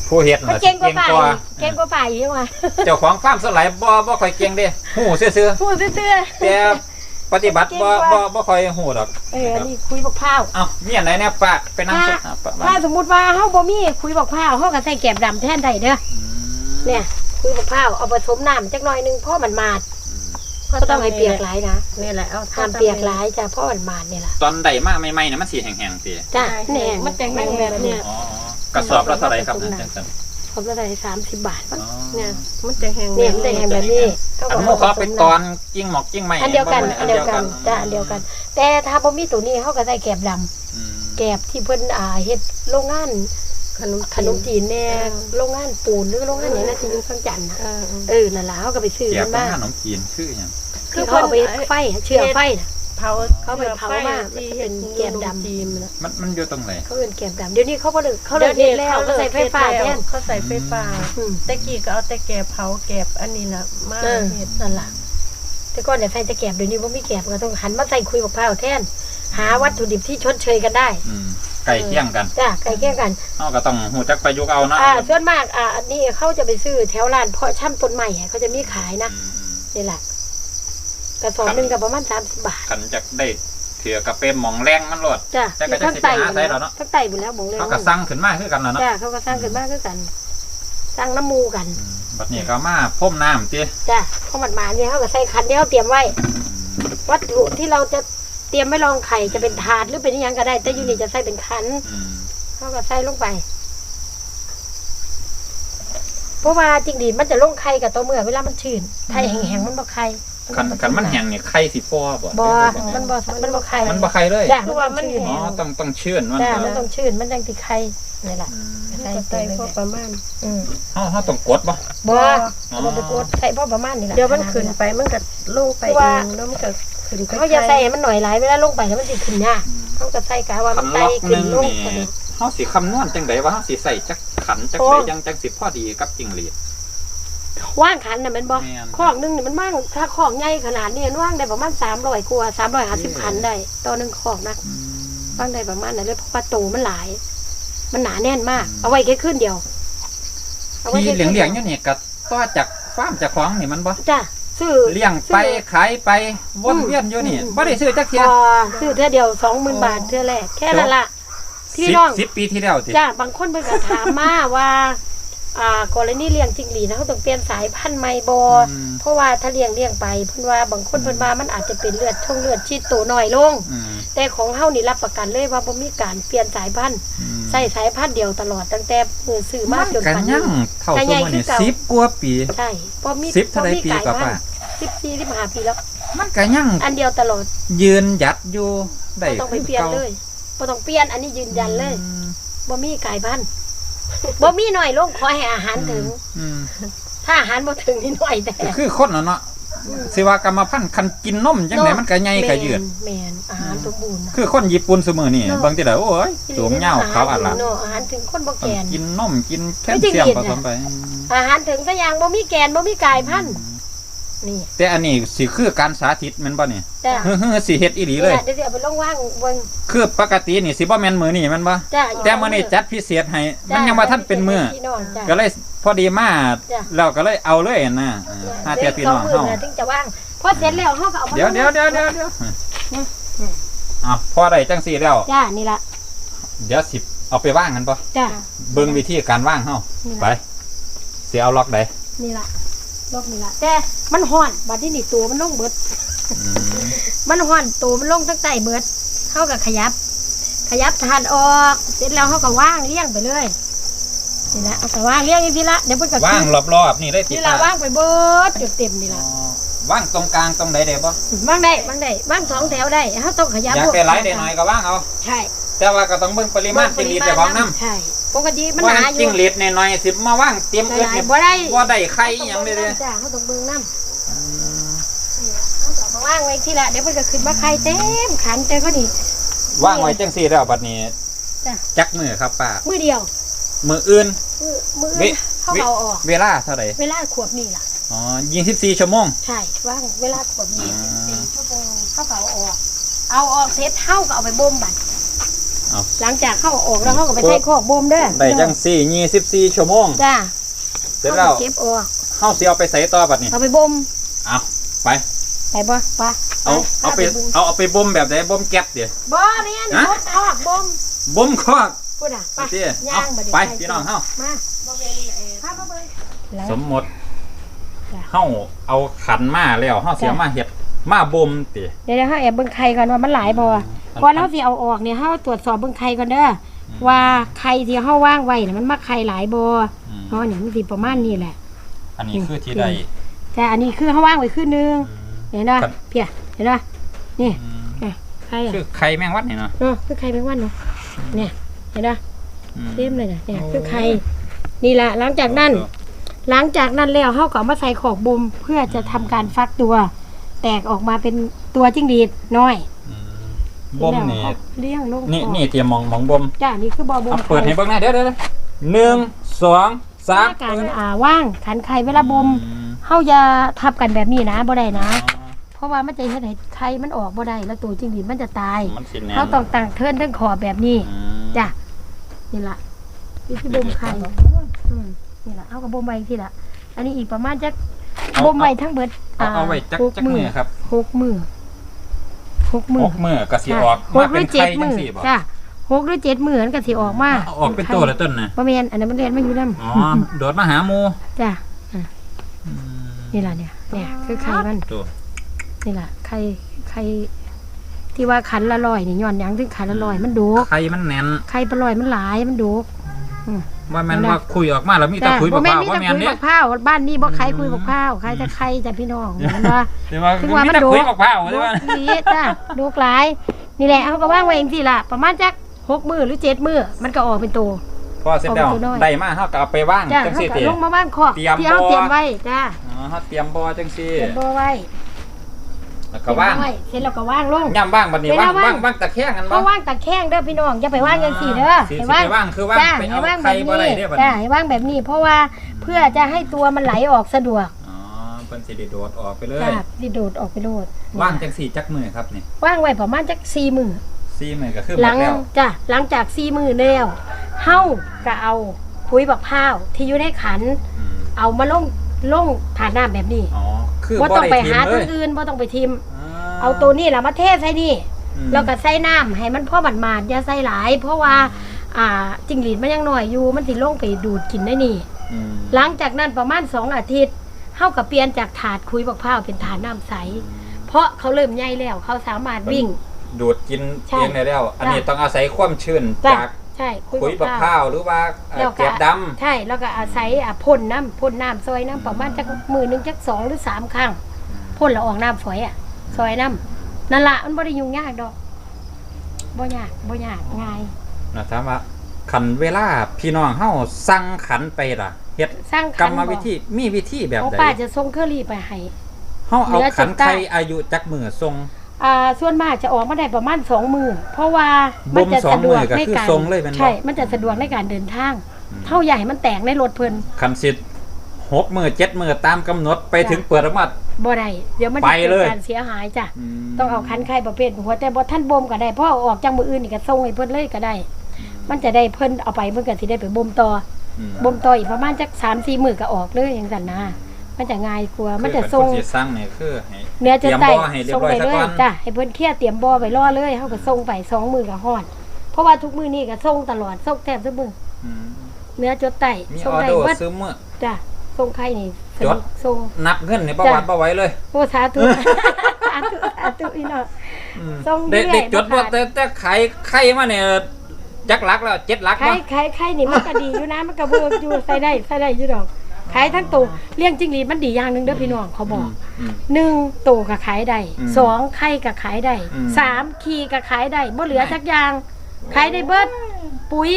[SPEAKER 1] ผู้เฮ็ด
[SPEAKER 2] เพิ่น
[SPEAKER 1] น่ะ
[SPEAKER 2] เก่งกว่า
[SPEAKER 1] สิ
[SPEAKER 2] ฝ่าย
[SPEAKER 1] กว่า
[SPEAKER 2] เก่งกว่าฝ่ายอีกว่า
[SPEAKER 1] เจ้าของฟาร์มสลายบ่บ่ค่อยเก่งเด้ฮู้ซื่อ
[SPEAKER 2] พูดซื่อ
[SPEAKER 1] ๆแต่ ปฏิบัติบ่บ่บ่ค่อยฮู้ดอก
[SPEAKER 2] ๆเอออันนี้คุยบักพร้าว
[SPEAKER 1] เอ้ามีอันไหนเนี่ยปะไปนั่งสุดอะปะ
[SPEAKER 2] ถ้าสมมุติว่าเฮาบ่มีคุยบักพร้าวเฮาก็ใส่แกบดำแทนได้เด้อเนี่ยคุยบักพร้าวเอาผสมน้ำจักหน่อยหนึงเพราะมันมาดก็ต้องให้เปียกหลายนะ
[SPEAKER 3] นี่แหละเอา
[SPEAKER 2] ห้ามเปียกหลายจ้ะเพราะมันมาดนี่ล่ะ
[SPEAKER 1] ตอนใดมาใหม่ๆเนี่ยมันสีแห้งๆสิ
[SPEAKER 2] จ้ะ
[SPEAKER 3] แหน่
[SPEAKER 2] แน่
[SPEAKER 3] มันจะแห้งแบบเนี้ย
[SPEAKER 1] อ๋อกระสอบละเท่าไหร่ครับนั่นจัง ซั่น
[SPEAKER 2] ผมจะได้30บาท
[SPEAKER 1] อ๋อ
[SPEAKER 3] เนี่ยมันจะแห้ง
[SPEAKER 2] เนี่ยมันจะแห้งแบบนี้
[SPEAKER 1] อันหมูเขาเป็นตอนกิ้งหมอกกิ้งไม้
[SPEAKER 2] อันเดียวกัน
[SPEAKER 1] บ่
[SPEAKER 2] อันเดียวกันจ้ะอันเดียวกัน แต่ถ้าบ่มีตัวนี้เฮาก็ใส่แกบดำ
[SPEAKER 1] อืม
[SPEAKER 2] แกบที่เพิ่นอ่าเฮ็ดโรงงาน
[SPEAKER 3] ขนม
[SPEAKER 2] ขนมจีนแน่
[SPEAKER 3] เออ
[SPEAKER 2] โรงงานปูนหรือโรงงานหยังน่ะที่อยู่ข้างจันทน์น่ะ
[SPEAKER 3] เออเออ
[SPEAKER 2] เออนั่นล่ะเฮาก็ไปซื้อ
[SPEAKER 1] เกียบ
[SPEAKER 2] มัน
[SPEAKER 1] ข
[SPEAKER 2] มา
[SPEAKER 1] นมจีนคือหยัง
[SPEAKER 2] คือเขาเอาไปไฟเชื่อไฟน่ะ
[SPEAKER 3] เผา
[SPEAKER 2] เขาไปเผามามันจะเป็นแกมดำ
[SPEAKER 3] จีนนะ
[SPEAKER 1] มันมันอยู่ตรงไหน
[SPEAKER 2] เขาเป็นแกบดำเดี๋ยวนี้เขาบ่ได้เขาเลยเฮ็ดแล้วเขาใส่ไฟฟ้าแทน
[SPEAKER 3] เขาใส่ไฟฟ้า
[SPEAKER 2] อืม
[SPEAKER 3] แต่กี้ก็เอาแต่แกบเผาแกบอันนี้ละมา
[SPEAKER 2] เออ
[SPEAKER 3] เฮ็ด
[SPEAKER 2] นั่นล่ะแต่ก่อนเนี่ยใส่แต่แกบเดี๋ยวนี้บ่มีแกบก็ต้องหันมาใส่คุยบักพร้าวแทน หาวัตถุดิบที่ชดเชยกันได้
[SPEAKER 1] อืมใกล้เคียงกัน
[SPEAKER 2] จ้ะใกล้เคียงกัน
[SPEAKER 1] เฮาก็ต้องฮู้จักประยุกต์เอาเนาะ
[SPEAKER 2] อ่าส่วนมากอ่าอันนี้เขาจะไปซื้อแถวร้านเพาะช่ำต้นใหม่อะเขาจะมีขายนะ
[SPEAKER 1] อืม
[SPEAKER 2] นี่แหละ กระสอบหนึงก็ประมาณ30บาท
[SPEAKER 1] คันจักได้เถือกระเป็นหมองแรงมันโลด
[SPEAKER 2] จ้ะ
[SPEAKER 1] แต่
[SPEAKER 2] อ
[SPEAKER 1] ก็
[SPEAKER 2] ยู่ข้างใต้
[SPEAKER 1] จะสิไปหาใส่แล้วเนอะ
[SPEAKER 2] ข้างใต้หมดแล้วหมองเลย
[SPEAKER 1] เขาก็สั่งขึ้นมาคือกันแล้วเนาะ
[SPEAKER 2] จ้ะเขาก็สร้างขึ้นมาคือกันสร้างน้ำมูกัน
[SPEAKER 1] อืมบัดนี้ก็มาพ่มน้ำติ
[SPEAKER 2] จ้ะเพราะมันมาเนี่ยเขาก็ใส่คันที่เขาเตรียมไว้
[SPEAKER 1] แวั
[SPEAKER 2] ตถุที่เราจะเตรียมไว้รองไข่จะเป็นถาดหรือเป็นอิหยังก็ได้ แต่อยู่นี่จะใส่เป็นขัน
[SPEAKER 1] อืม
[SPEAKER 2] เขาก็ใส่ลงไปเพราะว่าจริงดีมันจะลงไข่กับตัวเมื่อเวลามันชื้นไข่แห้งๆมันบ่ไข่
[SPEAKER 1] คันคันมันแห้งนี่ไข่สิฟอบ่
[SPEAKER 2] บ่มันบ่มันบ่ไข่
[SPEAKER 1] มันบ่ไข่เลย
[SPEAKER 2] จ้ะ
[SPEAKER 3] เพราะว่ามัน
[SPEAKER 2] ชื้
[SPEAKER 1] อ๋อต้องต้องเชื่อนมัน
[SPEAKER 2] จ้ะ
[SPEAKER 1] ก่อน
[SPEAKER 2] มันต้องชื้นมันจังสิไข่นี่ล่ะ
[SPEAKER 1] อืม
[SPEAKER 2] ใส่
[SPEAKER 3] ก็
[SPEAKER 2] เต็
[SPEAKER 3] ใส่
[SPEAKER 2] มเลย
[SPEAKER 3] พอประมาณ
[SPEAKER 2] อืม
[SPEAKER 1] เฮาเฮาต้องกดบ่
[SPEAKER 2] บ่
[SPEAKER 1] อ๋อ
[SPEAKER 2] บ่ไปกดใส่พอประมาณนี่ล่ะ
[SPEAKER 3] เดี๋ยวมันขึ้นไปมันก็ลงไป
[SPEAKER 2] เพราะ
[SPEAKER 3] เอ
[SPEAKER 2] ว่า
[SPEAKER 3] งแล้วมันก็ขึ้นไป
[SPEAKER 2] เขาจะใส่ให้มันหน่อยหลายเวลาลงไปแล้วมันสิขึ้นยากเขาก็ใส่กะว่า
[SPEAKER 1] คั
[SPEAKER 2] มันน
[SPEAKER 1] ล็
[SPEAKER 2] ไต่
[SPEAKER 1] อกห
[SPEAKER 2] ขึ้
[SPEAKER 1] นึ
[SPEAKER 2] น
[SPEAKER 1] ง
[SPEAKER 2] ลง
[SPEAKER 1] นี่
[SPEAKER 2] กันนี่
[SPEAKER 1] เฮาสิคำนวณจังไดว่าเฮาสิใส่จักขันจัก
[SPEAKER 2] โอ้
[SPEAKER 1] ใดจังจังสิพอดีกับจิ้งหรีด
[SPEAKER 2] ว่างขันน่ะแมันบ่
[SPEAKER 1] แม่น
[SPEAKER 2] ข้องหนึงนี่มันว่างถ้าข้องใหญ่ขนาดนี้มันว่างได้ประมาณ300กว่า350ขันได้ต่อหนึงข้องนะ
[SPEAKER 1] อืม
[SPEAKER 2] ว่างได้ประมาณนั้นเลยเพราะว่าตูมันหลาย มันหนาแน่นมากเอาไว้แค่ขึ้นเดียวอาไว้
[SPEAKER 1] ที่
[SPEAKER 2] แค่
[SPEAKER 1] เลี้ยง
[SPEAKER 2] ขึ้น
[SPEAKER 1] เลี้ยงอ
[SPEAKER 2] ดีว
[SPEAKER 1] ยู่นี่ก็ต่อจากฟาร์มเจากของนี่มันบ่
[SPEAKER 2] จ้ะซื้อ
[SPEAKER 1] เลี้ยงไปขายไปวนเวียนอยู่นี่บ่ได้ซื้อจักเที่ย
[SPEAKER 2] พอซื้อเท่าเดียวสองหมื่นบาทเท่าแรกแค่นั้นละพี่
[SPEAKER 1] สิบ
[SPEAKER 2] น้อง
[SPEAKER 1] สิบปีที่แล้วสิ
[SPEAKER 2] จ้าบางคนเพิ่นก็ถามมาว่า อ่ากรณีเลี้ยงจิ้งหรีดนะเขาต้องเปลี่ยนสายพันธุ์ใหม่บ่
[SPEAKER 1] อืม
[SPEAKER 2] เพราะว่าถ้าเลี้ยงเลี้ยงไปเพิ่นว่าบางคนเพิ่นว่ามันอาจจะเป็นเลือดช่องเลือดชีดโตน้อยลง
[SPEAKER 1] อืม
[SPEAKER 2] แต่ของเฮานี่รับประกันเลยว่าบ่มีการเปลี่ยนสายพันธุ์
[SPEAKER 1] อืม
[SPEAKER 2] ใส่สายพันธุ์เดียวตลอดตั้งแต่มือซื้อมา
[SPEAKER 1] มัน
[SPEAKER 2] จน
[SPEAKER 1] ก็
[SPEAKER 2] ปัจจุ
[SPEAKER 1] ยั
[SPEAKER 2] บั
[SPEAKER 1] ง
[SPEAKER 2] น
[SPEAKER 1] เท่า
[SPEAKER 2] ก็
[SPEAKER 1] ส
[SPEAKER 2] ใหญ่
[SPEAKER 1] มัย
[SPEAKER 2] คือ
[SPEAKER 1] นี่
[SPEAKER 2] เก่า
[SPEAKER 1] สิบกว่าปี
[SPEAKER 2] ใช่บ่มี
[SPEAKER 1] สิบเท่าไหร่
[SPEAKER 2] บ่มี
[SPEAKER 1] ปี
[SPEAKER 2] กาย
[SPEAKER 1] กว่า
[SPEAKER 2] พัน
[SPEAKER 1] ป่ะ
[SPEAKER 2] ธุ์14 15ปีแล้ว
[SPEAKER 1] มันก็ยัง
[SPEAKER 2] อันเดียวตลอด
[SPEAKER 1] ยืนหยัดอยู่ได้
[SPEAKER 2] บ่ต้องไปเปลี่ยนเลยบ่ต้องเปลี่ยนอันนี้ยืนยันเลย
[SPEAKER 1] อืม
[SPEAKER 2] บ่มีกายพันธุ์ บ่มีหน่อยลงขอให้อาหารถึง
[SPEAKER 1] อืม
[SPEAKER 2] ถ้าอาหารบ่ถึงนี่หน่อยแต่
[SPEAKER 1] คือคนน่ะเนาะสิว่ากรรมพันธุ์คันกินนมจังไดมันก็ใหญ่ก็ยืด
[SPEAKER 2] แม่นอาหารสมบูรณ์นะ
[SPEAKER 1] คือคนญี่ปุ่นซุมื้อนี่
[SPEAKER 2] เนาะ
[SPEAKER 1] บางทีแล้วโอ้ยสูงเหย้าขาวอัดละ
[SPEAKER 2] เนาะอาหารถึงคนบ่
[SPEAKER 1] ต้อ
[SPEAKER 2] แก
[SPEAKER 1] ง
[SPEAKER 2] น
[SPEAKER 1] กินนมกินแคล
[SPEAKER 2] ไม่จริง
[SPEAKER 1] เซียม
[SPEAKER 2] เห็น
[SPEAKER 1] ผ
[SPEAKER 2] น่ะ
[SPEAKER 1] สมไป
[SPEAKER 2] อาหารถึงซะอย่างบ่มีแกนบ่มีกายพันธุ์ นี่
[SPEAKER 1] แต่อันนี้สิคือการสาธิตแม่นบ่นี่
[SPEAKER 2] จ้ะ
[SPEAKER 1] เฮ้อๆสิเฮ็ดอีหลีเลย
[SPEAKER 2] เดี๋ยวสิเอาไปลงว่างเบิ่ง
[SPEAKER 1] คือปกตินี่สิบ่แม่นมือนี่แม่นบ่
[SPEAKER 2] จ้ะ
[SPEAKER 1] แต่มื้อนี้จัดพิเศษให้
[SPEAKER 2] จ้ะ
[SPEAKER 1] มันยังว่าท่านเป็นมือ
[SPEAKER 2] พี่น้องจ้ะ
[SPEAKER 1] ก็เลยพอดีมา
[SPEAKER 2] จ้ะ
[SPEAKER 1] เราก็เลยเอาเลยนะเออหาแต่พี่น้อง
[SPEAKER 2] ส
[SPEAKER 1] เฮา
[SPEAKER 2] มื้ถึงจะว่างพอเสร็จแล้วเฮาก็เอามา
[SPEAKER 1] เดี๋ยวเดี๋ยวเดี๋ยวเดี๋ยวเดี๋ยวอะพอได้จังสี่แล้ว
[SPEAKER 2] จ้านี่ล่ะ
[SPEAKER 1] เดี๋ยวสิเอาไปว่างกันปะ
[SPEAKER 2] จ้า
[SPEAKER 1] เบิ่งวิธีการว่างเฮา
[SPEAKER 2] นี่
[SPEAKER 1] ไป
[SPEAKER 2] ล่ะ
[SPEAKER 1] สิเอาล็อกใด
[SPEAKER 2] นี่ล่ะ รอบนี่ล่ะแต่มันฮ้อนบัดนี้นี่ตัวมันลงเบิด
[SPEAKER 1] อืม
[SPEAKER 2] มันห่อนตัวมันลงตั้งใจเบิดเขาก็ขยับ ขยับถาดออกเสร็จแล้วเขาก็ว่างเลี้ยงไปเลยนี่ละเอาแต่ว่างเลี้ยงอย่างนี้ละเดี๋ยวเพิ่นก็
[SPEAKER 1] ว่าง
[SPEAKER 2] ขึ้น
[SPEAKER 1] รอบๆนี่ได้ติด
[SPEAKER 2] นี่ละว่างไปเบิดจนเต็มนี่
[SPEAKER 1] อ๋
[SPEAKER 2] ละ
[SPEAKER 1] อว่างตรงกลางตรงใดได้บ่
[SPEAKER 2] ว่างได้ว่างได้ว่างสองแถวได้เขาต้องขยับ
[SPEAKER 1] อยาก
[SPEAKER 2] พว
[SPEAKER 1] ได้หลายได้น้อยก็ว่างเอา
[SPEAKER 2] ใช่
[SPEAKER 1] แต่ว่าก็ต้องเบิ่งปริมาณจิ้งหรีดเจ้าของนำ
[SPEAKER 2] ใช่ ปกติมัน
[SPEAKER 1] ว่า
[SPEAKER 2] หนาอ
[SPEAKER 1] จิ้
[SPEAKER 2] ยู่
[SPEAKER 1] งหรีดน้อยๆสิมาว่างเตรียม
[SPEAKER 2] ห
[SPEAKER 1] เอิ้น
[SPEAKER 2] ลาย
[SPEAKER 1] นี่
[SPEAKER 2] ๆบ่ได้
[SPEAKER 1] บ่ได้ไข่อิหยังเลยเด้
[SPEAKER 2] จ้าเขาต้องเบิ่งน้ำนี่ล่ะเขาก็เอามาว่างไว้ที่ละเดี๋ยวเพิ่นก็ขึ้นมาไข่เต็มขันแต่ก็นี่
[SPEAKER 1] ว่างไว้จังสี่แล้วบัดนี้
[SPEAKER 2] จ้ะ
[SPEAKER 1] จักมือครับป้า
[SPEAKER 2] มือเดียว
[SPEAKER 1] มืออื่น
[SPEAKER 2] มือมือ
[SPEAKER 1] วิ
[SPEAKER 2] เขาก็เอาออก
[SPEAKER 1] เวลาเท่าไหร่
[SPEAKER 2] เวลาขวบนี่ล่ะ
[SPEAKER 1] อ๋อ24ชั่วโมง
[SPEAKER 2] ใช่ว่างเวลาขวดนี้
[SPEAKER 1] อ่า
[SPEAKER 2] สี่ชั่วโมงเข้าเผาออก เอาออกเสร็จเท่าก็เอาไปบ่มบัด
[SPEAKER 1] เอา
[SPEAKER 2] หลังจากเข้าออกแล้วเขาก็ไปใช้คอกบ่มเด้อ
[SPEAKER 1] ได้จังสี่24ชั่วโมง
[SPEAKER 2] จ้า
[SPEAKER 1] เสร็จแล้ว
[SPEAKER 2] เก็บออก
[SPEAKER 1] เฮาสิเอาไปใส่ต่อบัดนี้
[SPEAKER 2] เอาไปบ่ม
[SPEAKER 1] เอาไป
[SPEAKER 2] ไปบ่ปะ
[SPEAKER 1] เอาเอาไปเอาเอาไปบ่มแบบไหนบ่มแก๊สเดี๋ยว
[SPEAKER 2] บ่เนี่ยนี่
[SPEAKER 1] ฮะ
[SPEAKER 2] บ่คอกบ่ม
[SPEAKER 1] บ่มคอก
[SPEAKER 2] พูดอะไป
[SPEAKER 1] เตี้ย
[SPEAKER 2] ย่า
[SPEAKER 1] เอา
[SPEAKER 2] งบัดนี้
[SPEAKER 1] ไปพี่น้องเฮา
[SPEAKER 2] มาบ่เป็นเอ่อพามาเบิ่งแล้ว
[SPEAKER 1] สมมติ
[SPEAKER 2] จ้ะ
[SPEAKER 1] เฮาเอาขันมาแล้วเฮาสิเอามาเฮ็ด มาบ่มติ
[SPEAKER 2] เดี๋ยวๆเฮาแอบเบิ่งไข่ก่อนว่ามันหลายบ่ก่อนเฮาสิเอาออกเนี่ยเฮาตรวจสอบเบิ่งไข่ก่อนเด้ออว่าไข่ที่เฮาว่างไว้น่ะมันมาไข่หลายบ่
[SPEAKER 1] อืม
[SPEAKER 2] เฮาเนี่ยมันสิประมาณนี้แหละ
[SPEAKER 1] อันนี้คือที่ใด
[SPEAKER 2] แต่อันนี้คือเขาว่างไว้ขึ้นนึงเห็นไหม
[SPEAKER 1] ครับ
[SPEAKER 2] เพียเห็นไหมนี่
[SPEAKER 1] อืม
[SPEAKER 2] อะใครอะ
[SPEAKER 1] คือไข่แมงวัดนี่เนาะ
[SPEAKER 2] เนาะคือใครเป็นวันเนาะเนี่ยเห็นไหม
[SPEAKER 1] อืม
[SPEAKER 2] เต็มเลยนะเนี่ยคือใครนี่แหละหลังจากนั้น หลังจากนั้นแล้วเขาก็เอามาใส่ขอกบุมเพื่อจะทำการฟักตัว แตกออกมาเป็นตัวจิ้งหรีดน้อย
[SPEAKER 1] อืมบ่มนี่
[SPEAKER 2] แล้วเขาเลี้ยงลง
[SPEAKER 1] นี่
[SPEAKER 2] คอก
[SPEAKER 1] นี่เตรียมหมองหมองบ่ม
[SPEAKER 2] จ้านี่คือบ่อบุม
[SPEAKER 1] เอาเปิดให้เบิ่งหน่อยเดี๋ยวเดี๋ยวเดี๋ยวหนึ่งสองสาม
[SPEAKER 2] การอ่าว่างขันไข่เวลาบุม
[SPEAKER 1] อืม
[SPEAKER 2] เฮาอย่าทับกันแบบนี้นะบ่ได้นะ
[SPEAKER 1] อ๋อ
[SPEAKER 2] เพราะว่ามันจะเฮ็ดให้ไข่มันออกบ่ได้แล้วตัวจิ้งหรีดมันจะตาย
[SPEAKER 1] มันสิแน่น
[SPEAKER 2] เขาต้องตั้งเทินทั้งขอบแบบนี้
[SPEAKER 1] อืม
[SPEAKER 2] จ้ะนี่ละวิธีบ่มไข่อืมนี่ละเอากับบ่มไว้ที่ละอันนี้อีกประมาณจักบ่มไว้ทั้งเบิด
[SPEAKER 1] เอาเอาไว้จัก
[SPEAKER 2] หก
[SPEAKER 1] จักมือครับ
[SPEAKER 2] หกมือหกมือ
[SPEAKER 1] หกมือก็สิออก
[SPEAKER 2] ห
[SPEAKER 1] มาก
[SPEAKER 2] ห
[SPEAKER 1] เป็
[SPEAKER 2] รื
[SPEAKER 1] น
[SPEAKER 2] อเจ็
[SPEAKER 1] ไข่
[SPEAKER 2] ด
[SPEAKER 1] จั
[SPEAKER 2] มื
[SPEAKER 1] ง
[SPEAKER 2] อ
[SPEAKER 1] ซี่บ่
[SPEAKER 2] จ้ะหกหรือเจ็ดมือนั่นก็สิออกมา
[SPEAKER 1] เอาออกเป็นตัวละต้นน่ะ
[SPEAKER 2] บ่แม่นอันนั้นมันเรียนมาอยู่นำ
[SPEAKER 1] อ๋อโดดมาหาหมู
[SPEAKER 2] จ้ะอะนี่ล่ะเนี่ยเนี่ยคือไข่มัน
[SPEAKER 1] ตัว
[SPEAKER 2] นี่ล่ะไข่ไข่ที่ว่าขันละลอยนี่ย้อนหยังถึงขันละลอยมันดู
[SPEAKER 1] ไข่มันแน่น
[SPEAKER 2] ไข่ปลาลอยมันหลายมันดู
[SPEAKER 1] ว่าแม่น
[SPEAKER 2] นั่นน่ะ
[SPEAKER 1] ว่าคุยออกมาแล้วมีแต่
[SPEAKER 2] จ้ะ
[SPEAKER 1] คุย
[SPEAKER 2] บ่
[SPEAKER 1] บ่
[SPEAKER 2] แม่น
[SPEAKER 1] เปล่า
[SPEAKER 2] มี
[SPEAKER 1] ว่า
[SPEAKER 2] แต่
[SPEAKER 1] แม่น
[SPEAKER 2] คุย
[SPEAKER 1] เด้
[SPEAKER 2] บักพร้าวบ้านนี้บ่ใครคุยบักพร้าวใครแต่ไข่จ้ะพี่น้องเห็นว่า
[SPEAKER 1] แต่ว่า
[SPEAKER 2] ถึงว่ามัน
[SPEAKER 1] แต่
[SPEAKER 2] โด
[SPEAKER 1] คุยบักเปล่าใช่
[SPEAKER 2] ดู
[SPEAKER 1] ไหม
[SPEAKER 2] นี่จ้ะดูหลาย นี่แหละเขาก็ว่างไว้เองสิล่ะ ประมาณจักหกมือหรือเจ็ดมือมันก็ออกเป็นตัว
[SPEAKER 1] พอเสร็จแล้ว
[SPEAKER 2] เอาไปตัวน้อย
[SPEAKER 1] ได้มาเฮาก็เอาไปว่าง
[SPEAKER 2] จ้ะ
[SPEAKER 1] จัง
[SPEAKER 2] เขา
[SPEAKER 1] ซี่
[SPEAKER 2] ก็
[SPEAKER 1] ติ
[SPEAKER 2] ลงมาว่างคอก
[SPEAKER 1] เตรียม
[SPEAKER 2] ที่เขา
[SPEAKER 1] บ่
[SPEAKER 2] เตรียมไว้จ้ะ
[SPEAKER 1] อ๋อเฮาเตรียมบ่จังซี่
[SPEAKER 2] เตรียมบ่ไว้
[SPEAKER 1] แล้วก็ว่าง
[SPEAKER 2] เตรียมไว้เสร็จแล้วก็ว่างลง
[SPEAKER 1] ย่ำว่างบัดนี้
[SPEAKER 2] เว
[SPEAKER 1] ว่า
[SPEAKER 2] ลางว่าง
[SPEAKER 1] ว่างว่างตะแคงกัน
[SPEAKER 2] เพ
[SPEAKER 1] บ่
[SPEAKER 2] ราะว่างตะแคงเด้อพี่น้องอย่าไปว่างยังสี่เด้อ
[SPEAKER 1] สิ
[SPEAKER 2] ให้
[SPEAKER 1] สิ
[SPEAKER 2] ว่าง
[SPEAKER 1] ไปว่างคือว่าง
[SPEAKER 2] จ้า
[SPEAKER 1] ไป
[SPEAKER 2] ให้
[SPEAKER 1] เอา
[SPEAKER 2] ว่างแบ
[SPEAKER 1] ไข่
[SPEAKER 2] บ
[SPEAKER 1] บ่ได้
[SPEAKER 2] นี้
[SPEAKER 1] เด้อบัด
[SPEAKER 2] จ้า
[SPEAKER 1] นี้
[SPEAKER 2] ให้ว่างแบบนี้ เพราะว่าเพื่อจะให้ตัวมันไหลออกสะดวก
[SPEAKER 1] อ๋อเพิ่นสิได้โดดออกไปเลย
[SPEAKER 2] จ้าดิโดดออกไปโลด
[SPEAKER 1] ว่างจังสี่จักมือครับนี่
[SPEAKER 2] ว่างไว้ประมาณจักสี่มือ
[SPEAKER 1] สี่มือก็คือ
[SPEAKER 2] ห
[SPEAKER 1] หม
[SPEAKER 2] ลั
[SPEAKER 1] ด
[SPEAKER 2] ง
[SPEAKER 1] แล้ว
[SPEAKER 2] จ้ะหลังจากซีมือแล้วเฮาก็เอาคุยบักพร้าวที่อยู่ในขัน
[SPEAKER 1] อืม
[SPEAKER 2] เอามาลง ลงถาดน้ำแบบนี้
[SPEAKER 1] อ๋อคือ
[SPEAKER 2] บ่
[SPEAKER 1] บ่
[SPEAKER 2] ต้อง
[SPEAKER 1] ได้
[SPEAKER 2] ไป
[SPEAKER 1] ทิม
[SPEAKER 2] หา
[SPEAKER 1] เล
[SPEAKER 2] ทาง
[SPEAKER 1] ย
[SPEAKER 2] อื่นบ่ต้องไปทิม
[SPEAKER 1] อ่
[SPEAKER 2] เอาตัวนี้แหละมาเทใส่นี่
[SPEAKER 1] อืม
[SPEAKER 2] แล้วก็ใส่น้ำให้มันพอบัดมาดอย่าใส่หลาย เพราะว่า อ่าจิงหรีดมันยังน้อยอยู่ มันสิลงไปดูดกินได้นี่
[SPEAKER 1] อืม
[SPEAKER 2] หลังจากนั้นประมาณสองอาทิตย์เฮาก็เปลี่ยนจากถาดคุยบักพร้าวเป็นถาดน้ำใส เพราะเขาเริ่มใหญ่แล้วเขาสามารถวิ่ง
[SPEAKER 1] ดูดกิน
[SPEAKER 2] ใช่
[SPEAKER 1] เองได้แล้ว อันนี้
[SPEAKER 2] จ้ะ
[SPEAKER 1] ต้องอาศัยความชื้น
[SPEAKER 2] จ้ะ
[SPEAKER 1] จาก
[SPEAKER 2] ใช่คุย
[SPEAKER 1] ขุย
[SPEAKER 2] บั
[SPEAKER 1] บั
[SPEAKER 2] ก
[SPEAKER 1] ก
[SPEAKER 2] พร้าว
[SPEAKER 1] ข้าวหรือว่าเอ่อ
[SPEAKER 2] แล้วก็
[SPEAKER 1] เกล็ดดำ
[SPEAKER 2] ใช่แล้วก็อาศัยอะพ่นน้ำพ่นน้ำซอยน้ำประมาณจักมือหนึงจักสองหรือสามครั้งพ่นแล้วออกน้ำฝอยอะซอยน้ำนั่นละมันบ่ได้ยุ่งยากดอกบ่ยากบ่ยากง่าย
[SPEAKER 1] นะถามว่าขันเวลาพี่น้องเฮาสั่งขันไปล่ะเฮ็ด
[SPEAKER 2] สร้าง
[SPEAKER 1] กร
[SPEAKER 2] คัน
[SPEAKER 1] รมวิธีมีวิธีแบบ
[SPEAKER 2] เอา
[SPEAKER 1] ใด
[SPEAKER 2] ป้าจะส่งเคอรี่ไปให้
[SPEAKER 1] เฮาเอา
[SPEAKER 2] เหลือ
[SPEAKER 1] ขัน
[SPEAKER 2] จนใต้
[SPEAKER 1] ไข่อายุจักมือทรง
[SPEAKER 2] อ่าส่วนมากจะออกมาได้ประมาณสองมือเพราะว่ามัน
[SPEAKER 1] บ่ม
[SPEAKER 2] จะ
[SPEAKER 1] สอง
[SPEAKER 2] สะดวก
[SPEAKER 1] มือก็
[SPEAKER 2] ใน
[SPEAKER 1] คือ
[SPEAKER 2] การ
[SPEAKER 1] ทรงเลยแม่นบ่
[SPEAKER 2] ใช่มันจะสะดวกในการเดินทางเท่าใหญ่มันแตกในรถเพิ่น
[SPEAKER 1] ขันสิหกมือเจ็ดมือตามกำหนดไป
[SPEAKER 2] จ้ะ
[SPEAKER 1] ถึงเปิดออกมา
[SPEAKER 2] บ่ได้เดี๋ยวมัน
[SPEAKER 1] ไป
[SPEAKER 2] จะเกิ
[SPEAKER 1] เล
[SPEAKER 2] ด
[SPEAKER 1] ย
[SPEAKER 2] การเสียหายจ้ะ
[SPEAKER 1] ม
[SPEAKER 2] ต้องเอาคันไข่ประเภทหัวแต่บ่ท่านบ่มก็ได้เพราะเอาออกจากมืออื่นนี่ก็ส่งให้เพิ่นเลยก็ได้ มันจะได้เพิ่นเอาไปเพิ่นก็สิได้ไปบ่มต่อ
[SPEAKER 1] อืม
[SPEAKER 2] บ่มต่ออีกประมาณจัก3-4มื้อก็ออกเลยจังซั่นนะ มันจะง่ายกว่ามันจะ
[SPEAKER 1] คือ
[SPEAKER 2] ส่ง
[SPEAKER 1] คันสิสั่งนี่คือให้
[SPEAKER 2] เนื้อจะ
[SPEAKER 1] เตรียม
[SPEAKER 2] ไต่
[SPEAKER 1] บ่อให้เรียบ
[SPEAKER 2] ส่ง
[SPEAKER 1] ร้อย
[SPEAKER 2] ไป
[SPEAKER 1] ซะ
[SPEAKER 2] เล
[SPEAKER 1] ก่
[SPEAKER 2] ย
[SPEAKER 1] อน
[SPEAKER 2] จ้ะให้เพิ่นเคลียร์เตรียมบ่อไว้รอเลยเฮาก็ส่งไปสองมื้อก็ฮอด เพราะว่าทุกมื้อนี้ก็ส่งตลอดส่งแทบทุกมื้อ
[SPEAKER 1] อืม
[SPEAKER 2] เนื้อจดไต่
[SPEAKER 1] มี
[SPEAKER 2] ส่
[SPEAKER 1] องอ
[SPEAKER 2] ได้
[SPEAKER 1] เดอร์
[SPEAKER 2] เบิด
[SPEAKER 1] ซื้อมื้อ
[SPEAKER 2] จ้ะส่งไข่นี่
[SPEAKER 1] จด
[SPEAKER 2] ส่ง
[SPEAKER 1] นับเงินนี่บ่
[SPEAKER 2] จ้ะ
[SPEAKER 1] หวาดบ่ไหวเลย
[SPEAKER 2] โอ้สาธุสาธุสาธุอีเนาะ
[SPEAKER 1] อืม
[SPEAKER 2] ส่ง
[SPEAKER 1] เด็ก
[SPEAKER 2] เรื่อย
[SPEAKER 1] เด็กจด
[SPEAKER 2] บ่
[SPEAKER 1] ว่า
[SPEAKER 2] ขาด
[SPEAKER 1] แต่แต่ไข่ไข่มาเนี่ยจักหลักแล้วเจ็ดหลัก
[SPEAKER 2] ไข่
[SPEAKER 1] บ่
[SPEAKER 2] ไข่ไข่นี่มันก็ดีอยู่นะมันก็เบิกอยู่ใส่ได้ใส่ได้อยู่ดอก ขายทั้งตัวเลี้ยงจิ้งหรีดมันดีอย่างหนึงเด้อพี่น้องเขาบอก
[SPEAKER 1] อืม
[SPEAKER 2] หนึ่งตัวก็ขายได้
[SPEAKER 1] อืม
[SPEAKER 2] สองไข่ก็ขายได้
[SPEAKER 1] อืม
[SPEAKER 2] สามขี้ก็ขายได้บ่เหลือจักอย่างขายได้เบิดปุ๋ย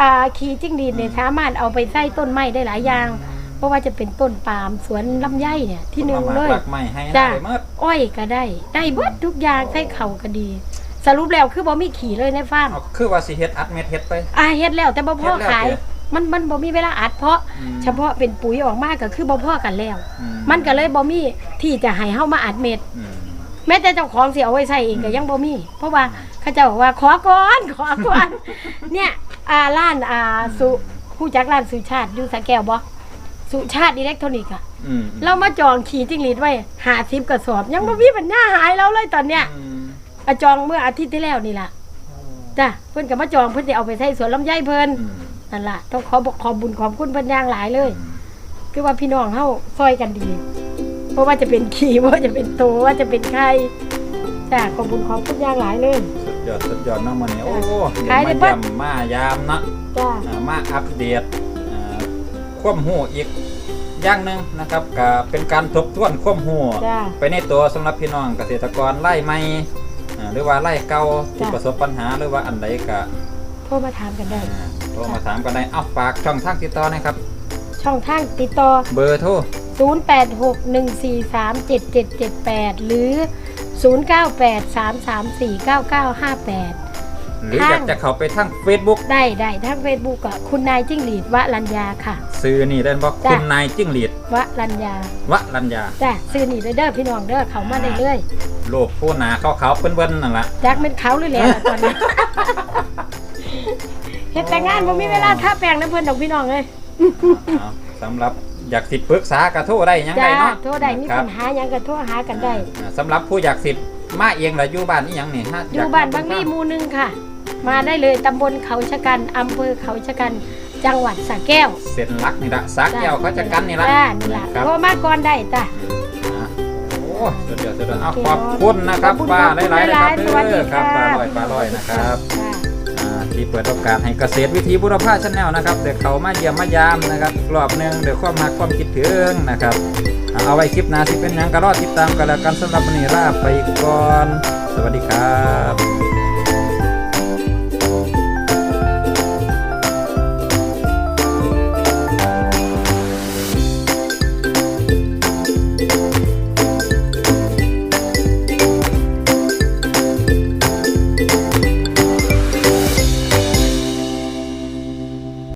[SPEAKER 2] อ่าขี้จิ้งหรีดเนี่ยสามารถเอาไปใส่ต้นไม้ได้หลายอย่างเพราะว่าจะเป็นต้นปาล์มสวนลำไยเนี่ยที่หนึ่ง
[SPEAKER 1] อามา
[SPEAKER 2] เลย
[SPEAKER 1] หลักใหม่ให้
[SPEAKER 2] จ้ะ
[SPEAKER 1] นะไปเมื่อ
[SPEAKER 2] อ้อยก็ได้ ได้เบิดทุกอย่างใส่เข่าก็ดี สรุปแล้วคือบ่มีขี่เลยในฟาร์ม
[SPEAKER 1] เอาคือว่าสิเฮ็ดอัดเม็ดเฮ็ดไป
[SPEAKER 2] อ่าเฮ็ดแล้วแต่บ่พอ
[SPEAKER 1] เฮ็ดแล้ว
[SPEAKER 2] ขาย
[SPEAKER 1] เด้
[SPEAKER 2] มันมันบ่มีเวลาอัดเพราะ
[SPEAKER 1] อืม
[SPEAKER 2] เฉพาะเป็นปุ๋ยออกมาก็คือบ่พอกันแล้ว
[SPEAKER 1] อื
[SPEAKER 2] มันก็เลยบ่มีที่จะให้เฮามาอัดเม็ด
[SPEAKER 1] อืม
[SPEAKER 2] แม้แต่เจ้าของสิเอาไว้ใส่เองก็ยังบ่มี เพราะว่าเขาเจ้าบอกว่าขอก่อนขอก่อนเนี่ยอ่าร้านอ่าสุผู้จักร้านสุชาติอยู่สระแก้วบ่สุชาติอิเล็กทรอนิกส์อะ
[SPEAKER 1] อืม
[SPEAKER 2] เรามาจองขี่จิ้งหรีดไว้50กระสอบ ยังบ่มีปัญญาหายแล้วเลยตอนเนี้ย
[SPEAKER 1] อืม
[SPEAKER 2] อะจองเมื่ออาทิตย์ที่แล้วนี่ล่ะจ้ะเพิ่นก็มาจองเพิ่นสิเอาไปใส่สวนลำไยเพิ่น
[SPEAKER 1] อืม
[SPEAKER 2] นั่นล่ะต้องขอบอกขอบบุญขอบคุณเพิ่นอย่างหลายเลย คือว่าพี่น้องเฮาซอยกันดี เพราะว่าจะเป็นขี่ว่าจะเป็นโตว่าจะเป็นใครจ้ะขอบบุญขอบคุณอย่างหลายเลย
[SPEAKER 1] สุดยอดสุดยอดเน้องมันนี่โอ้
[SPEAKER 2] ขายได้
[SPEAKER 1] มา
[SPEAKER 2] เบิด
[SPEAKER 1] ย่ำมายามนะ
[SPEAKER 2] จ้ะ
[SPEAKER 1] อ่ามาอัปเดตอ่าความหูอีกอย่างหนึ่งนะครับก็เป็นการทบทวนความหู
[SPEAKER 2] จ้ะ
[SPEAKER 1] ไปในตัวสำหรับพี่น้องเกษตรกรไล่ใหม่อ่าหรือว่าไล่เก่าที่
[SPEAKER 2] จ้ะ
[SPEAKER 1] ประสบปัญหาหรือว่าอันใดก็
[SPEAKER 2] โทรมาถามกันได้
[SPEAKER 1] อ่า โทรมาถามกันได้เอาฝากช่องทางติดต่อนะครับ
[SPEAKER 2] ช่องทางติดต่อ
[SPEAKER 1] เบอร์โทร
[SPEAKER 2] 0861437778 หรือ 0983349958
[SPEAKER 1] หรืออยากจะเข้าไปทาง Facebook
[SPEAKER 2] ได้ได้ทาง Facebook ก็คุณนายจิ้งหรีดวรัญญาค่ะ
[SPEAKER 1] ซื้อนี่ได้บอก
[SPEAKER 2] จ้ะ
[SPEAKER 1] คุณนายจิ้งหรีด
[SPEAKER 2] วรัญญาว
[SPEAKER 1] รัญญา
[SPEAKER 2] จ้ะซื้อนี่เด้อเด้อพี่น้องเด้อเขามาได้เลย
[SPEAKER 1] โลกผู้หนาขาวๆเปิ้นๆนั่นล่ะ
[SPEAKER 2] จักเป็นเขาหรือแล้วล่ะตอนนี้ เฮ็ดแต่งานบ่มีเวลาทาแป้งนะเพิ่นดอกพี่น้องเอ้ย
[SPEAKER 1] เอาสำหรับอยากสิปรึกษากระโทรได้ยังไง
[SPEAKER 2] จ้า
[SPEAKER 1] เนาะ
[SPEAKER 2] โทรได้มี
[SPEAKER 1] ครั
[SPEAKER 2] ปัญหาหยังก็โทรหากันได้
[SPEAKER 1] อ่าสำหรับผู้อยากสิมาเองล่ะอยู่บ้านอีหยังนี่ฮะ
[SPEAKER 2] อยู่บ้านบางลี่หมู่หนึงค่ะ มาได้เลยตำบลเขาชะกันอำเภอเขาชะกันจังหวัดสระแก้ว
[SPEAKER 1] เส้นหลักนี่ละสักแก้วเขาจะกันนี่ละ
[SPEAKER 2] จ้านี่ล่ะ
[SPEAKER 1] ครับ
[SPEAKER 2] โทรมาก่อนได้จ้ะ
[SPEAKER 1] อ่าโอ้เดี๋ยวเดี๋ยวเดี๋ยวเอาขอบคุณนะครับป้าหลายๆนะครับเด้อครับป้าลอยป้าลอยนะครับ
[SPEAKER 2] ค่ะ
[SPEAKER 1] อ่า ที่เปิดโอกาสให้เกษตรวิธีบุรพาชาแนลนะครับเดี๋ยวเขามาเยี่ยมมายามนะครับรอบหนึ่งเดี๋ยวความหักความคิดถึงนะครับ เอาไว้คลิปหน้าสิเป็นยังก็รอติดตามกันแล้วกันสำหรับวันนี้ลาไปก่อน สวัสดีครับ